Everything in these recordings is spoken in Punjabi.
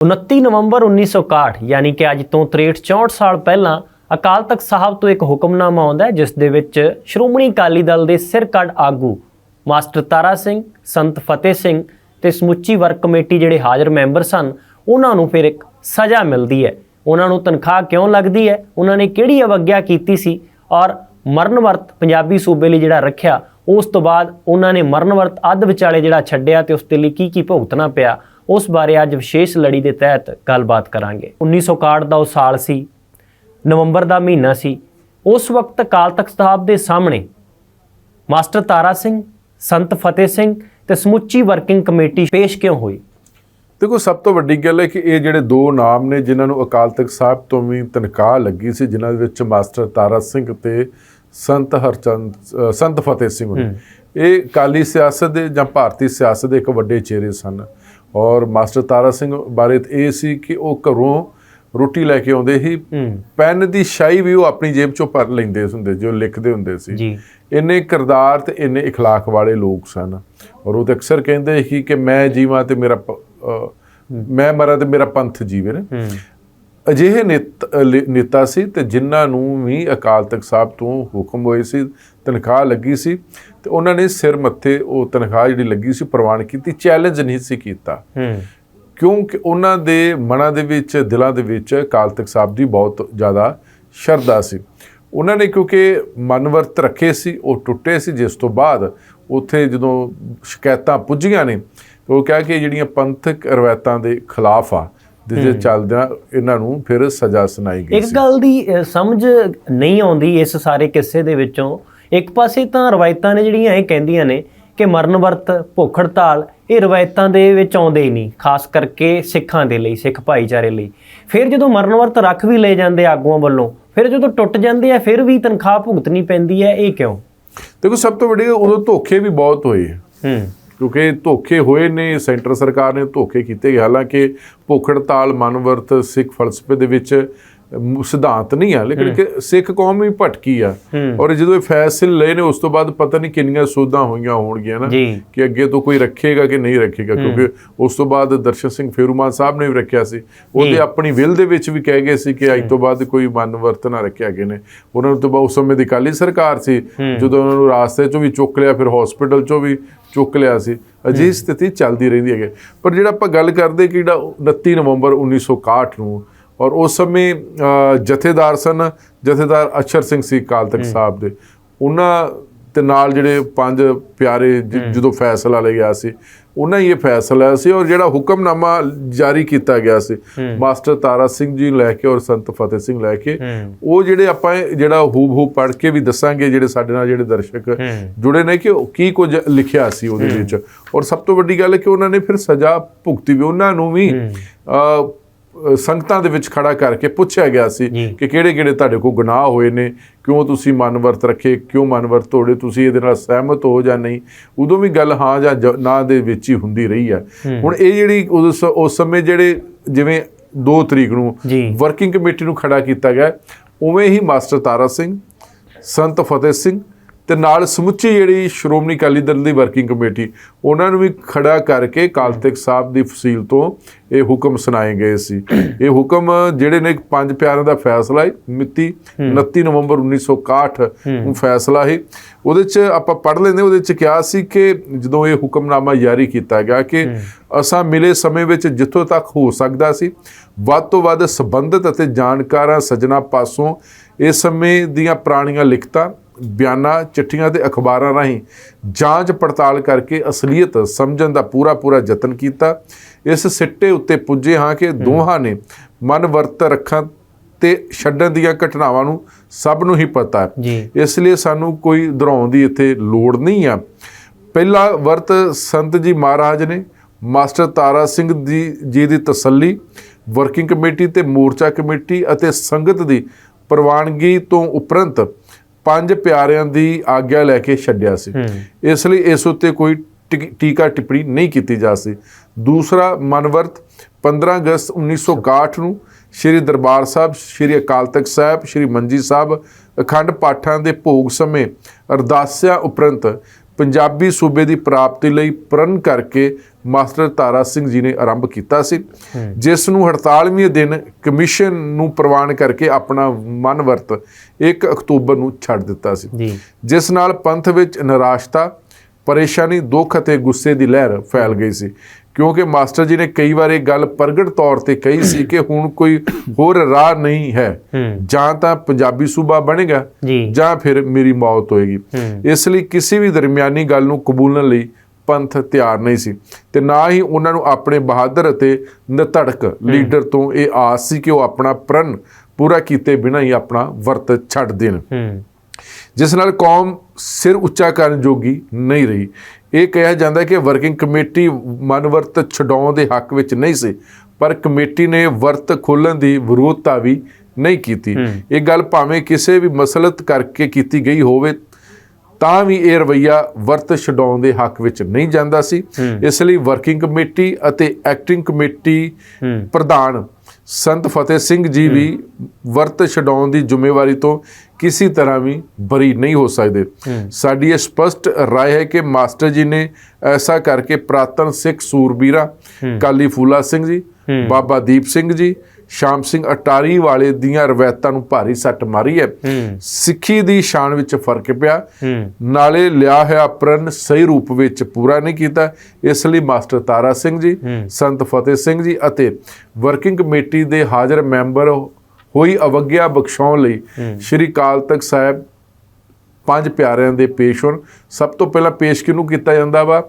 29 ਨਵੰਬਰ 1961 ਯਾਨੀ ਕਿ ਅੱਜ ਤੋਂ 63 64 ਸਾਲ ਪਹਿਲਾਂ, ਅਕਾਲ ਤਖਤ ਸਾਹਿਬ ਤੋਂ ਇੱਕ ਹੁਕਮਨਾਮਾ ਆਉਂਦਾ ਹੈ, ਜਿਸ ਦੇ ਵਿੱਚ ਸ਼੍ਰੋਮਣੀ ਅਕਾਲੀ ਦਲ ਦੇ ਸਿਰਕੱਢ ਆਗੂ ਮਾਸਟਰ ਤਾਰਾ ਸਿੰਘ, ਸੰਤ ਫਤਿਹ ਸਿੰਘ ਤੇ ਸਮੁੱਚੀ ਵਰਕ ਕਮੇਟੀ ਜਿਹੜੇ ਹਾਜ਼ਰ ਮੈਂਬਰ ਸਨ, ਉਹਨਾਂ ਨੂੰ ਫਿਰ ਇੱਕ ਸਜ਼ਾ ਮਿਲਦੀ ਹੈ। ਉਹਨਾਂ ਨੂੰ ਤਨਖਾਹ ਕਿਉਂ ਲੱਗਦੀ ਹੈ? ਉਹਨਾਂ ਨੇ ਕਿਹੜੀ ਅਵਗਿਆ ਕੀਤੀ ਸੀ? ਔਰ ਮਰਨ ਵਰਤ ਪੰਜਾਬੀ ਸੂਬੇ ਲਈ ਜਿਹੜਾ ਰੱਖਿਆ, ਉਸ ਤੋਂ ਬਾਅਦ ਉਹਨਾਂ ਨੇ ਮਰਨ ਵਰਤ ਅੱਧ ਵਿਚਾਲੇ ਜਿਹੜਾ ਛੱਡਿਆ ਤੇ ਉਸ ਦੇ ਲਈ ਕੀ ਕੀ ਭੁਗਤਣਾ ਪਿਆ? ਉਸ ਬਾਰੇ ਅੱਜ ਵਿਸ਼ੇਸ਼ ਲੜੀ ਦੇ ਤਹਿਤ ਗੱਲਬਾਤ ਕਰਾਂਗੇ। 1961 ਦਾ ਉਹ ਸਾਲ ਸੀ ਨਵੰਬਰ ਦਾ ਮਹੀਨਾ ਸੀ। ਉਸ ਵਕਤ ਅਕਾਲ ਤਖਤ ਸਾਹਿਬ ਦੇ ਸਾਹਮਣੇ ਮਾਸਟਰ ਤਾਰਾ ਸਿੰਘ ਸੰਤ ਫਤਿਹ ਸਿੰਘ ਤੇ ਸਮੁੱਚੀ ਵਰਕਿੰਗ ਕਮੇਟੀ ਪੇਸ਼ ਕਿਉਂ ਹੋਈ? ਦੇਖੋ ਸਭ ਤੋਂ ਵੱਡੀ ਗੱਲ ਹੈ ਕਿ ਇਹ ਜਿਹੜੇ ਦੋ ਨਾਮ ਨੇ ਜਿਨ੍ਹਾਂ ਨੂੰ ਅਕਾਲ ਤਖਤ ਸਾਹਿਬ ਤੋਂ ਵੀ ਤਨਖਾਹ ਲੱਗੀ ਸੀ ਜਿਨ੍ਹਾਂ ਦੇ ਵਿੱਚ ਮਾਸਟਰ ਤਾਰਾ ਸਿੰਘ ਤੇ ਸੰਤ ਹਰਚੰਦ ਸੰਤ ਫਤਿਹ ਸਿੰਘ ਇਹ ਕਾਲੀ ਸਿਆਸਤ ਦੇ ਜਾਂ ਭਾਰਤੀ ਸਿਆਸਤ ਦੇ ਇੱਕ ਵੱਡੇ ਚਿਹਰੇ ਸਨ। ਔਰ ਮਾਸਟਰ ਤਾਰਾ ਸਿੰਘ ਬਾਰੇ ਤਾਂ ਇਹ ਸੀ ਕਿ ਉਹ ਘਰੋਂ ਰੋਟੀ ਲੈ ਕੇ ਆਉਂਦੇ ਸੀ ਹੂੰ ਪੈਨ ਦੀ ਸ਼ਾਈ ਵੀ ਉਹ ਆਪਣੀ ਜੇਬ ਚੋਂ ਭਰ ਲੈਂਦੇ ਹੁੰਦੇ ਜੋ ਲਿਖਦੇ ਹੁੰਦੇ ਸੀ ਜੀ ਇੰਨੇ ਕਿਰਦਾਰ ਤੇ ਇੰਨੇ اخلاق ਵਾਲੇ ਲੋਕ ਸਨ ਔਰ ਉਹ ਤੇ ਅਕਸਰ ਕਹਿੰਦੇ ਸੀ ਕਿ ਮੈਂ ਜੀਵਾਂ ਤੇ ਮੇਰਾ ਪ- ਅਹ ਮੈਂ ਮਰਾਂ ਤੇ ਮੇਰਾ ਪੰਥ ਜੀਵੇ ਨਾ ਹੂੰ ਅਜਿਹੇ ਨੇਤ- ਸੀ ਤੇ ਜਿਨ੍ਹਾਂ ਨੂੰ ਵੀ ਅਕਾਲ ਤਖਤ ਸਾਹਿਬ ਤੋਂ ਹੁਕਮ ਹੋਏ ਸੀ ਤਨਖਾਹ ਲੱਗੀ ਸੀ ਤੇ ਉਹਨਾਂ ਨੇ ਸਿਰ ਮੱਥੇ ਉਹ ਤਨਖਾਹ ਜਿਹੜੀ ਲੱਗੀ ਸੀ ਪ੍ਰਵਾਨ ਕੀਤੀ ਚੈਲੰਜ ਨਹੀਂ ਸੀ ਕੀਤਾ। ਹੂੰ। ਕਿਉਂਕਿ ਉਹਨਾਂ ਦੇ ਮਨਾਂ ਦੇ ਵਿੱਚ ਦਿਲਾਂ ਦੇ ਵਿੱਚ ਅਕਾਲ ਤਖਤ ਸਾਹਿਬ ਦੀ ਬਹੁਤ ਜ਼ਿਆਦਾ ਸ਼ਰਧਾ ਸੀ। ਉਹਨਾਂ ਨੇ ਕਿਉਂਕਿ ਮਨਵਰਤ ਰੱਖੇ ਸੀ ਉਹ ਟੁੱਟੇ ਸੀ ਜਿਸ ਤੋਂ ਬਾਅਦ ਉੱਥੇ ਜਦੋਂ ਸ਼ਿਕਾਇਤਾਂ ਪੁੱਜੀਆਂ ਨੇ ਉਹ ਕਿਹਾ ਕਿ ਜਿਹੜੀਆਂ ਪੰਥਕ ਰਵਾਇਤਾਂ ਦੇ ਖਿਲਾਫ ਆ ਜਿਹਦੇ ਚੱਲਦਿਆਂ ਇਹਨਾਂ ਨੂੰ ਫਿਰ ਸਜ਼ਾ ਸੁਣਾਈ ਗਈ ਇੱਕ ਗੱਲ ਦੀ ਸਮਝ ਨਹੀਂ ਆਉਂਦੀ ਇਸ ਸਾਰੇ ਕਿੱਸੇ ਦੇ ਵਿੱਚੋਂ। ਇੱਕ ਪਾਸੇ ਤਾਂ ਰਵਾਇਤਾਂ ਨੇ ਜਿਹੜੀਆਂ ਇਹ ਕਹਿੰਦੀਆਂ ਨੇ ਕਿ ਮਰਨ ਵਰਤ ਭੁੱਖ ਹੜਤਾਲ ਇਹ ਰਵਾਇਤਾਂ ਦੇ ਵਿੱਚ ਆਉਂਦੇ ਹੀ ਨਹੀਂ ਖਾਸ ਕਰਕੇ ਸਿੱਖਾਂ ਦੇ ਲਈ ਸਿੱਖ ਭਾਈਚਾਰੇ ਲਈ। ਫਿਰ ਜਦੋਂ ਮਰਨ ਵਰਤ ਰੱਖ ਵੀ ਲਏ ਜਾਂਦੇ ਆਗੂਆਂ ਵੱਲੋਂ ਫਿਰ ਜਦੋਂ ਟੁੱਟ ਜਾਂਦੇ ਆ ਫਿਰ ਵੀ ਤਨਖਾਹ ਭੁਗਤਣੀ ਪੈਂਦੀ ਹੈ ਇਹ ਕਿਉਂ? ਦੇਖੋ ਸਭ ਤੋਂ ਵੱਡੀ ਉਦੋਂ ਧੋਖੇ ਵੀ ਬਹੁਤ ਹੋਏ। ਹੂੰ। ਕਿਉਂਕਿ ਧੋਖੇ ਹੋਏ ਨੇ, ਸੈਂਟਰ ਸਰਕਾਰ ਨੇ ਧੋਖੇ ਕੀਤੇ। ਗਏ ਹਾਲਾਂਕਿ ਭੁੱਖ ਹੜਤਾਲ ਮਨਵਰਤ ਸਿੱਖ ਫਲਸਫੇ ਦੇ ਵਿੱਚ ਸਿਧਾਂਤ ਨਹੀਂ ਆ ਲੇਕਿਨ ਕਿ ਸਿੱਖ ਕੌਮ ਵੀ ਭਟਕੀ ਆ। ਔਰ ਜਦੋਂ ਇਹ ਫੈਸਲੇ ਲਏ ਨੇ ਉਸ ਤੋਂ ਬਾਅਦ ਪਤਾ ਨਹੀਂ ਕਿੰਨੀਆਂ ਸੋਧਾਂ ਹੋਈਆਂ ਹੋਣਗੀਆਂ ਨਾ ਕਿ ਅੱਗੇ ਤੋਂ ਕੋਈ ਰੱਖੇਗਾ ਕਿ ਨਹੀਂ ਰੱਖੇਗਾ ਕਿਉਂਕਿ ਉਸ ਤੋਂ ਬਾਅਦ ਦਰਸ਼ਨ ਸਿੰਘ ਫੇਰੂਮਾਨ ਸਾਹਿਬ ਨੇ ਵੀ ਰੱਖਿਆ ਸੀ। ਉਹਦੇ ਆਪਣੀ ਵਿਲ ਦੇ ਵਿੱਚ ਵੀ ਕਹਿ ਗਏ ਸੀ ਕਿ ਅੱਜ ਤੋਂ ਬਾਅਦ ਕੋਈ ਮਨਵਰਤ ਨਾ ਰੱਖਿਆ ਗਏ ਨੇ। ਉਹਨਾਂ ਨੂੰ ਤੋਂ ਉਸ ਸਮੇਂ ਦੀ ਕਾਲੀ ਸਰਕਾਰ ਸੀ। ਜਦੋਂ ਉਹਨਾਂ ਨੂੰ ਰਾਸਤੇ ਚੋਂ ਵੀ ਚੁੱਕ ਲਿਆ ਫਿਰ ਹਸਪੀਟਲ ਚੋਂ ਵੀ ਚੁੱਕ ਲਿਆ ਸੀ। ਅਜਿਹੀ ਸਥਿਤੀ ਚੱਲਦੀ ਰਹਿੰਦੀ ਹੈ ਪਰ ਜਿਹੜਾ ਆਪਾਂ ਗੱਲ ਕਰਦੇ ਕਿ ਜਿਹੜਾ 29 ਨਵੰਬਰ 1961 ਨੂੰ ਔਰ ਉਸ ਸਮੇਂ ਜਥੇਦਾਰ ਸਨ ਜਥੇਦਾਰ ਅਛਰ ਸਿੰਘ ਸੀ ਅਕਾਲ ਤਖਤ ਸਾਹਿਬ ਦੇ। ਉਹਨਾਂ ਤੇ ਨਾਲ ਜਿਹੜੇ ਪੰਜ ਪਿਆਰੇ ਜਦੋਂ ਫੈਸਲਾ ਲਿਆ ਸੀ ਉਹਨਾਂ ਹੀ ਇਹ ਫੈਸਲਾ ਸੀ ਔਰ ਜਿਹੜਾ ਹੁਕਮਨਾਮਾ ਜਾਰੀ ਕੀਤਾ ਗਿਆ ਸੀ ਮਾਸਟਰ ਤਾਰਾ ਸਿੰਘ ਜੀ ਲੈ ਕੇ ਔਰ ਸੰਤ ਫਤਿਹ ਸਿੰਘ ਲੈ ਕੇ ਹੂੰ। ਉਹ ਜਿਹੜੇ ਆਪਾਂ ਜਿਹੜਾ ਹੂਬ ਹੂਬ ਪੜ੍ਹ ਕੇ ਵੀ ਦੱਸਾਂਗੇ ਜਿਹੜੇ ਸਾਡੇ ਨਾਲ ਜਿਹੜੇ ਦਰਸ਼ਕ ਹੂੰ। ਜੁੜੇ ਨੇ ਕਿ ਕੀ ਕੁਝ ਲਿਖਿਆ ਸੀ ਉਹਦੇ ਵਿੱਚ। ਔਰ ਸਭ ਤੋਂ ਵੱਡੀ ਗੱਲ ਹੈ ਕਿ ਉਹਨਾਂ ਨੇ ਫਿਰ ਸਜ਼ਾ ਭੁਗਤੀ ਵੀ ਉਹਨਾਂ ਨੂੰ ਵੀ ਸੰਗਤਾਂ ਦੇ ਵਿੱਚ ਖੜਾ ਕਰਕੇ ਪੁੱਛਿਆ ਗਿਆ ਸੀ। ਕਿ ਕਿਹੜੇ ਕਿਹੜੇ ਤੁਹਾਡੇ ਕੋਲ ਗੁਨਾਹ ਹੋਏ ਨੇ ਕਿਉਂ ਤੁਸੀਂ ਮਨ ਵਰਤ ਰੱਖੇ ਕਿਉਂ ਮਨ ਵਰਤ ਤੋੜੇ ਤੁਸੀਂ ਇਹਦੇ ਨਾਲ ਸਹਿਮਤ ਹੋ ਜਾਂ ਨਹੀਂ? ਉਦੋਂ ਵੀ ਗੱਲ ਹਾਂ ਜਾਂ ਨਾ ਦੇ ਵਿੱਚ ਹੀ ਹੁੰਦੀ ਰਹੀ ਹੈ। ਹੁਣ ਇਹ ਜਿਹੜੀ ਉਸ ਸਮੇਂ ਜਿਹੜੇ ਜਿਵੇਂ 2 ਤਰੀਕ ਨੂੰ ਵਰਕਿੰਗ ਕਮੇਟੀ ਨੂੰ ਖੜਾ ਕੀਤਾ ਗਿਆ ਉਵੇਂ ਹੀ ਮਾਸਟਰ ਤਾਰਾ ਸਿੰਘ ਸੰਤ ਫਤਿਹ ਸਿੰਘ ਤੇ ਨਾਲ ਸਮੁੱਚੀ ਜਿਹੜੀ ਸ਼੍ਰੋਮਣੀ ਅਕਾਲੀ ਦਲ ਦੀ ਵਰਕਿੰਗ ਕਮੇਟੀ ਉਹਨਾਂ ਨੂੰ ਵੀ ਖੜਾ ਕਰਕੇ ਅਕਾਲ ਤਖਤ ਸਾਹਿਬ ਦੀ ਫਸੀਲ ਤੋਂ ਇਹ ਹੁਕਮ ਸੁਣਾਏ ਗਏ ਸੀ। ਇਹ ਹੁਕਮ ਜਿਹੜੇ ਨੇ ਪੰਜ ਪਿਆਰਿਆਂ ਦਾ ਫੈਸਲਾ ਹੈ ਮਿਤੀ 29 ਨਵੰਬਰ 1961 ਨੂੰ ਫੈਸਲਾ ਹੈ ਉਹਦੇ ਚ ਆਪਾਂ ਪੜ੍ਹ ਲੈਂਦੇ ਉਹਦੇ ਚ ਕਿਹਾ ਸੀ ਕਿ ਜਦੋਂ ਇਹ ਹੁਕਮਨਾਮਾ ਜਾਰੀ ਕੀਤਾ ਗਿਆ ਕਿ ਅਸਾਂ ਮਿਲੇ ਸਮੇਂ ਵਿੱਚ ਜਿੱਥੋਂ ਤੱਕ ਹੋ ਸਕਦਾ ਸੀ ਵੱਧ ਤੋਂ ਵੱਧ ਸੰਬੰਧਿਤ ਅਤੇ ਜਾਣਕਾਰਾਂ ਸੱਜਣਾ ਪਾਸੋਂ ਇਸ ਸਮੇਂ ਦੀਆਂ ਪੁਰਾਣੀਆਂ ਲਿਖਤਾਂ ਬਿਆਨਾਂ ਚਿੱਠੀਆਂ ਤੇ ਅਖਬਾਰਾਂ ਰਾਹੀਂ ਜਾਂਚ ਪੜਤਾਲ ਕਰਕੇ ਅਸਲੀਅਤ ਸਮਝਣ ਦਾ ਪੂਰਾ ਪੂਰਾ ਯਤਨ ਕੀਤਾ। ਇਸ ਸਿੱਟੇ ਉੱਤੇ ਪੁੱਜੇ ਹਾਂ ਕਿ ਦੋਹਾਂ ਨੇ ਮਨ ਵਰਤ ਰੱਖਾਂ ਤੇ ਛੱਡਣ ਦੀਆਂ ਘਟਨਾਵਾਂ ਨੂੰ ਸਭ ਨੂੰ ਹੀ ਪਤਾ ਹੈ। ਇਸ ਲਈ ਸਾਨੂੰ ਕੋਈ ਦੁਹਰਾਉਣ ਦੀ ਇੱਥੇ ਲੋੜ ਨਹੀਂ ਆ। ਪਹਿਲਾ ਵਰਤ ਸੰਤ ਜੀ ਮਹਾਰਾਜ ਨੇ ਮਾਸਟਰ ਤਾਰਾ ਸਿੰਘ ਦੀ ਜੀ ਦੀ ਤਸੱਲੀ ਵਰਕਿੰਗ ਕਮੇਟੀ ਤੇ ਮੋਰਚਾ ਕਮੇਟੀ ਅਤੇ ਸੰਗਤ ਦੀ ਪ੍ਰਵਾਨਗੀ ਤੋਂ ਉਪਰੰਤ ਪੰਜ ਪਿਆਰਿਆਂ ਦੀ ਆਗਿਆ ਲੈ ਕੇ ਛੱਡਿਆ ਸੀ। ਇਸ ਲਈ ਇਸ ਉੱਤੇ ਕੋਈ ਟਿਕ- ਟਿੱਪਣੀ ਨਹੀਂ ਕੀਤੀ ਜਾ ਸੀ। ਦੂਸਰਾ ਮਨਵਰਤ 15 ਅਗਸਤ 1961 ਨੂੰ ਸ਼੍ਰੀ ਦਰਬਾਰ ਸਾਹਿਬ ਸ਼੍ਰੀ ਅਕਾਲ ਤਖਤ ਸਾਹਿਬ ਸ਼੍ਰੀ ਮੰਜੀ ਸਾਹਿਬ ਅਖੰਡ ਪਾਠਾਂ ਦੇ ਭੋਗ ਸਮੇਂ ਅਰਦਾਸਿਆਂ ਉਪਰੰਤ ਪੰਜਾਬੀ ਸੂਬੇ ਦੀ ਪ੍ਰਾਪਤੀ ਲਈ ਪ੍ਰਣ ਕਰਕੇ ਮਾਸਟਰ ਤਾਰਾ ਸਿੰਘ ਜੀ ਨੇ ਆਰੰਭ ਕੀਤਾ ਸੀ ਜਿਸ ਨੂੰ 48ਵੇਂ ਦਿਨ ਕਮਿਸ਼ਨ ਨੂੰ ਪ੍ਰਵਾਨ ਕਰਕੇ ਆਪਣਾ ਮਨ ਵਰਤ 1 ਅਕਤੂਬਰ ਨੂੰ ਛੱਡ ਦਿੱਤਾ ਸੀ। ਜਿਸ ਨਾਲ ਪੰਥ ਵਿੱਚ ਨਿਰਾਸ਼ਤਾ ਪਰੇਸ਼ਾਨੀ ਦੁੱਖ ਅਤੇ ਗੁੱਸੇ ਦੀ ਲਹਿਰ ਫੈਲ ਗਈ ਸੀ। ਕਿਉਂਕਿ ਮਾਸਟਰ ਜੀ ਨੇ ਕਈ ਵਾਰ ਇਹ ਗੱਲ ਪ੍ਰਗਟ ਤੌਰ ਤੇ ਕਹੀ ਸੀ ਕਿ ਹੁਣ ਕੋਈ ਹੋਰ ਰਾਹ ਨਹੀਂ ਹੈ। ਜਾਂ ਤਾਂ ਪੰਜਾਬੀ ਸੂਬਾ ਬਣੇਗਾ ਜੀ। ਫਿਰ ਮੇਰੀ ਮੌਤ ਹੋਏਗੀ। ਇਸ ਲਈ ਕਿਸੇ ਵੀ ਦਰਮਿਆਨੀ ਗੱਲ ਨੂੰ ਕਬੂਲਣ ਲਈ ਪੰਥ ਤਿਆਰ ਨਹੀਂ ਸੀ। ਤੇ ਨਾ ਹੀ ਉਹਨਾਂ ਨੂੰ ਆਪਣੇ ਬਹਾਦਰ ਅਤੇ ਨਿਧੜਕ ਲੀਡਰ ਤੋਂ ਇਹ ਆਸ ਸੀ ਕਿ ਉਹ ਆਪਣਾ ਪ੍ਰਣ ਪੂਰਾ ਕੀਤੇ ਬਿਨਾਂ ਹੀ ਆਪਣਾ ਵਰਤ ਛੱਡ ਦੇਣ। ਜਿਸ ਨਾਲ ਕੌਮ ਸਿਰ ਉੱਚਾ ਕਰਨ ਜੋਗੀ ਨਹੀਂ ਰਹੀ। ਇਹ ਕਿਹਾ ਜਾਂਦਾ ਕਿ ਵਰਕਿੰਗ ਕਮੇਟੀ ਮਨਵਰਤ ਛਡਾਉਣ ਦੇ ਹੱਕ ਵਿੱਚ ਨਹੀਂ ਸੀ ਪਰ ਕਮੇਟੀ ਨੇ ਵਰਤ ਖੋਲਣ ਦੀ ਵਿਰੋਧਤਾ ਵੀ ਨਹੀਂ ਕੀਤੀ। ਇਹ ਗੱਲ ਭਾਵੇਂ ਕਿਸੇ ਵੀ ਮਸਲਤ ਕਰਕੇ ਕੀਤੀ ਗਈ ਹੋਵੇ ਤਾਂ ਵੀ ਇਹ ਰਵਈਆ ਵਰਤ ਛਡਾਉਣ ਦੇ ਹੱਕ ਵਿੱਚ ਨਹੀਂ ਜਾਂਦਾ ਸੀ। ਇਸ ਲਈ ਵਰਕਿੰਗ ਕਮੇਟੀ ਅਤੇ ਐਕਟਿੰਗ ਕਮੇਟੀ ਪ੍ਰਧਾਨ ਸੰਤ ਫਤਿਹ ਸਿੰਘ ਜੀ ਵੀ ਵਰਤ ਛਡਾਉਣ ਦੀ ਜ਼ਿੰਮੇਵਾਰੀ ਤੋਂ ਕਿਸੇ ਤਰ੍ਹਾਂ ਵੀ ਬਰੀ ਨਹੀਂ ਹੋ ਸਕਦੇ। ਸਾਡੀ ਇਹ ਸਪਸ਼ਟ ਰਾਏ ਹੈ ਕਿ ਮਾਸਟਰ ਜੀ ਨੇ ਐਸਾ ਕਰਕੇ ਪ੍ਰਾਤਨ ਸਿੱਖ ਸੂਰਬੀਰਾ ਕਾਲੀ ਫੂਲਾ ਸਿੰਘ ਜੀ ਬਾਬਾ ਦੀਪ ਸਿੰਘ ਜੀ ਸ਼ਾਮ ਸਿੰਘ ਅਟਾਰੀ ਵਾਲੇ ਦੀਆਂ ਰਵਾਇਤਾਂ ਨੂੰ ਭਾਰੀ ਸੱਟ ਮਾਰੀ ਹੈ। ਸਿੱਖੀ ਦੀ ਸ਼ਾਨ ਵਿੱਚ ਫ਼ਰਕ ਪਿਆ। ਨਾਲੇ ਲਿਆ ਹੋਇਆ ਪ੍ਰਣ ਸਹੀ ਰੂਪ ਵਿੱਚ ਪੂਰਾ ਨਹੀਂ ਕੀਤਾ। ਇਸ ਲਈ ਮਾਸਟਰ ਤਾਰਾ ਸਿੰਘ ਜੀ ਸੰਤ ਫਤਿਹ ਸਿੰਘ ਜੀ ਅਤੇ ਵਰਕਿੰਗ ਕਮੇਟੀ ਦੇ ਹਾਜ਼ਰ ਮੈਂਬਰ ਹੋਈ ਅਵਗਿਆ ਬਖਸ਼ਾਉਣ ਲਈ ਸ਼੍ਰੀ ਕਾਲ ਤਖਤ ਸਾਹਿਬ ਪੰਜ ਪਿਆਰਿਆਂ ਦੇ ਪੇਸ਼ ਹੋਣ। ਸਭ ਤੋਂ ਪਹਿਲਾਂ ਪੇਸ਼ ਕਿਹਨੂੰ ਕੀਤਾ ਜਾਂਦਾ ਵਾ?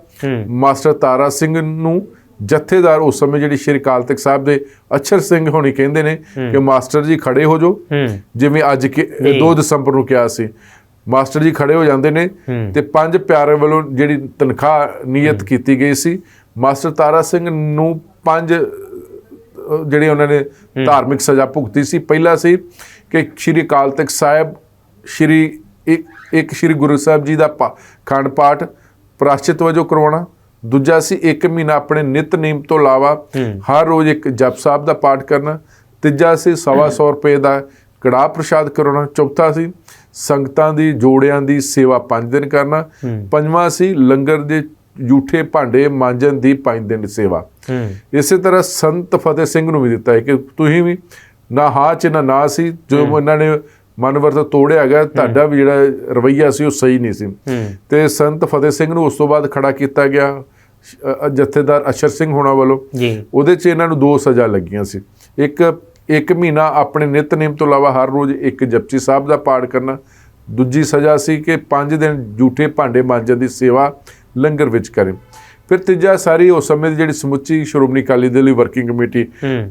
ਮਾਸਟਰ ਤਾਰਾ ਸਿੰਘ ਨੂੰ ਜਥੇਦਾਰ ਉਸ ਸਮੇਂ ਜਿਹੜੀ ਸ਼੍ਰੀ ਕਾਲ ਤਖਤ ਸਾਹਿਬ ਦੇ ਅਛਰ ਸਿੰਘ ਹੋਣੀ ਕਹਿੰਦੇ ਨੇ ਕਿ ਮਾਸਟਰ ਜੀ ਖੜੇ ਹੋ ਹੂੰ। ਜਿਵੇਂ ਅੱਜ ਕਿ 2 ਦਸੰਬਰ ਨੂੰ ਕਿਹਾ ਸੀ। ਮਾਸਟਰ ਜੀ ਖੜੇ ਹੋ ਜਾਂਦੇ ਨੇ। ਤੇ ਪੰਜ ਪਿਆਰੇ ਵੱਲੋਂ ਜਿਹੜੀ ਤਨਖਾਹ ਨਿਯਤ ਕੀਤੀ ਗਈ ਸੀ। ਮਾਸਟਰ ਤਾਰਾ ਸਿੰਘ ਨੂੰ ਪੰਜ ਜਿਹੜੇ ਉਹਨਾਂ ਨੇ ਧਾਰਮਿਕ ਸਜ਼ਾ ਭੁਗਤੀ ਸੀ। ਪਹਿਲਾ ਸੀ ਕਿ ਸ਼੍ਰੀ ਅਕਾਲ ਤਖਤ ਸਾਹਿਬ ਸ਼੍ਰੀ ਇੱਕ ਇੱਕ ਸ਼੍ਰੀ ਗੁਰੂ ਸਾਹਿਬ ਜੀ ਦਾ ਖੰਡ ਪਾਠ ਪ੍ਰਾਸ਼ਚਿਤ ਵਜੋਂ ਕਰਵਾਉਣਾ। ਦੂਜਾ ਸੀ ਇੱਕ ਮਹੀਨਾ ਆਪਣੇ ਨਿਤਨੇਮ ਤੋਂ ਇਲਾਵਾ ਹਰ ਰੋਜ਼ ਇੱਕ ਜਪ ਸਾਹਿਬ ਦਾ ਪਾਠ ਕਰਨਾ। ਤੀਜਾ ਸੀ ਸਵਾ ਸੌ ਰੁਪਏ ਦਾ ਕੜਾਹ ਪ੍ਰਸ਼ਾਦ ਕਰਾਉਣਾ ਚੌਥਾ ਸੀ ਸੰਗਤਾਂ ਦੀ ਜੋੜਿਆਂ ਦੀ ਸੇਵਾ 5 ਦਿਨ ਕਰਨਾ। ਪੰਜਵਾਂ ਸੀ ਲੰਗਰ ਦੇ ਜੂਠੇ ਭਾਂਡੇ ਮਾਂਜਣ ਦੀ 5 ਦਿਨ ਸੇਵਾ। ਇਸੇ ਤਰ੍ਹਾਂ ਸੰਤ ਫਤਿਹ ਸਿੰਘ ਨੂੰ ਵੀ ਦਿੱਤਾ ਹੈ ਕਿ ਤੁਸੀਂ ਵੀ ਨਾ ਹਾਂ ਚ ਨਾ ਨਾ ਸੀ। ਜੋ ਇਹਨਾਂ ਨੇ ਮਨਵਰਤ ਤੋੜਿਆ ਗਿਆ ਤੁਹਾਡਾ ਵੀ ਜਿਹੜਾ ਰਵਈਆ ਸੀ ਉਹ ਸਹੀ ਨਹੀਂ ਸੀ। ਤੇ ਸੰਤ ਫਤਿਹ ਸਿੰਘ ਨੂੰ ਉਸ ਤੋਂ ਬਾਅਦ ਖੜਾ ਕੀਤਾ ਗਿਆ ਜਥੇਦਾਰ ਅਸ਼ਰ ਸਿੰਘ ਹੋਣਾ ਵੱਲੋਂ। ਉਹਦੇ 'ਚ ਇਹਨਾਂ ਨੂੰ ਦੋ ਸਜ਼ਾ ਲੱਗੀਆਂ ਸੀ। ਇੱਕ ਇੱਕ ਮਹੀਨਾ ਆਪਣੇ ਨਿਤਨੇਮ ਤੋਂ ਇਲਾਵਾ ਹਰ ਰੋਜ਼ ਇੱਕ ਜਪਜੀ ਸਾਹਿਬ ਦਾ ਪਾਠ ਕਰਨਾ। ਦੂਜੀ ਸਜ਼ਾ ਸੀ ਕਿ 5 ਦਿਨ ਝੂਠੇ ਭਾਂਡੇ ਮਾਂਜਣ ਦੀ ਸੇਵਾ ਲੰਗਰ ਵਿੱਚ ਕਰੇ। ਫਿਰ ਤੀਜਾ ਸਾਰੀ ਉਸ ਸਮੇਂ ਦੀ ਜਿਹੜੀ ਸਮੁੱਚੀ ਸ਼੍ਰੋਮਣੀ ਅਕਾਲੀ ਦਲ ਦੀ ਵਰਕਿੰਗ ਕਮੇਟੀ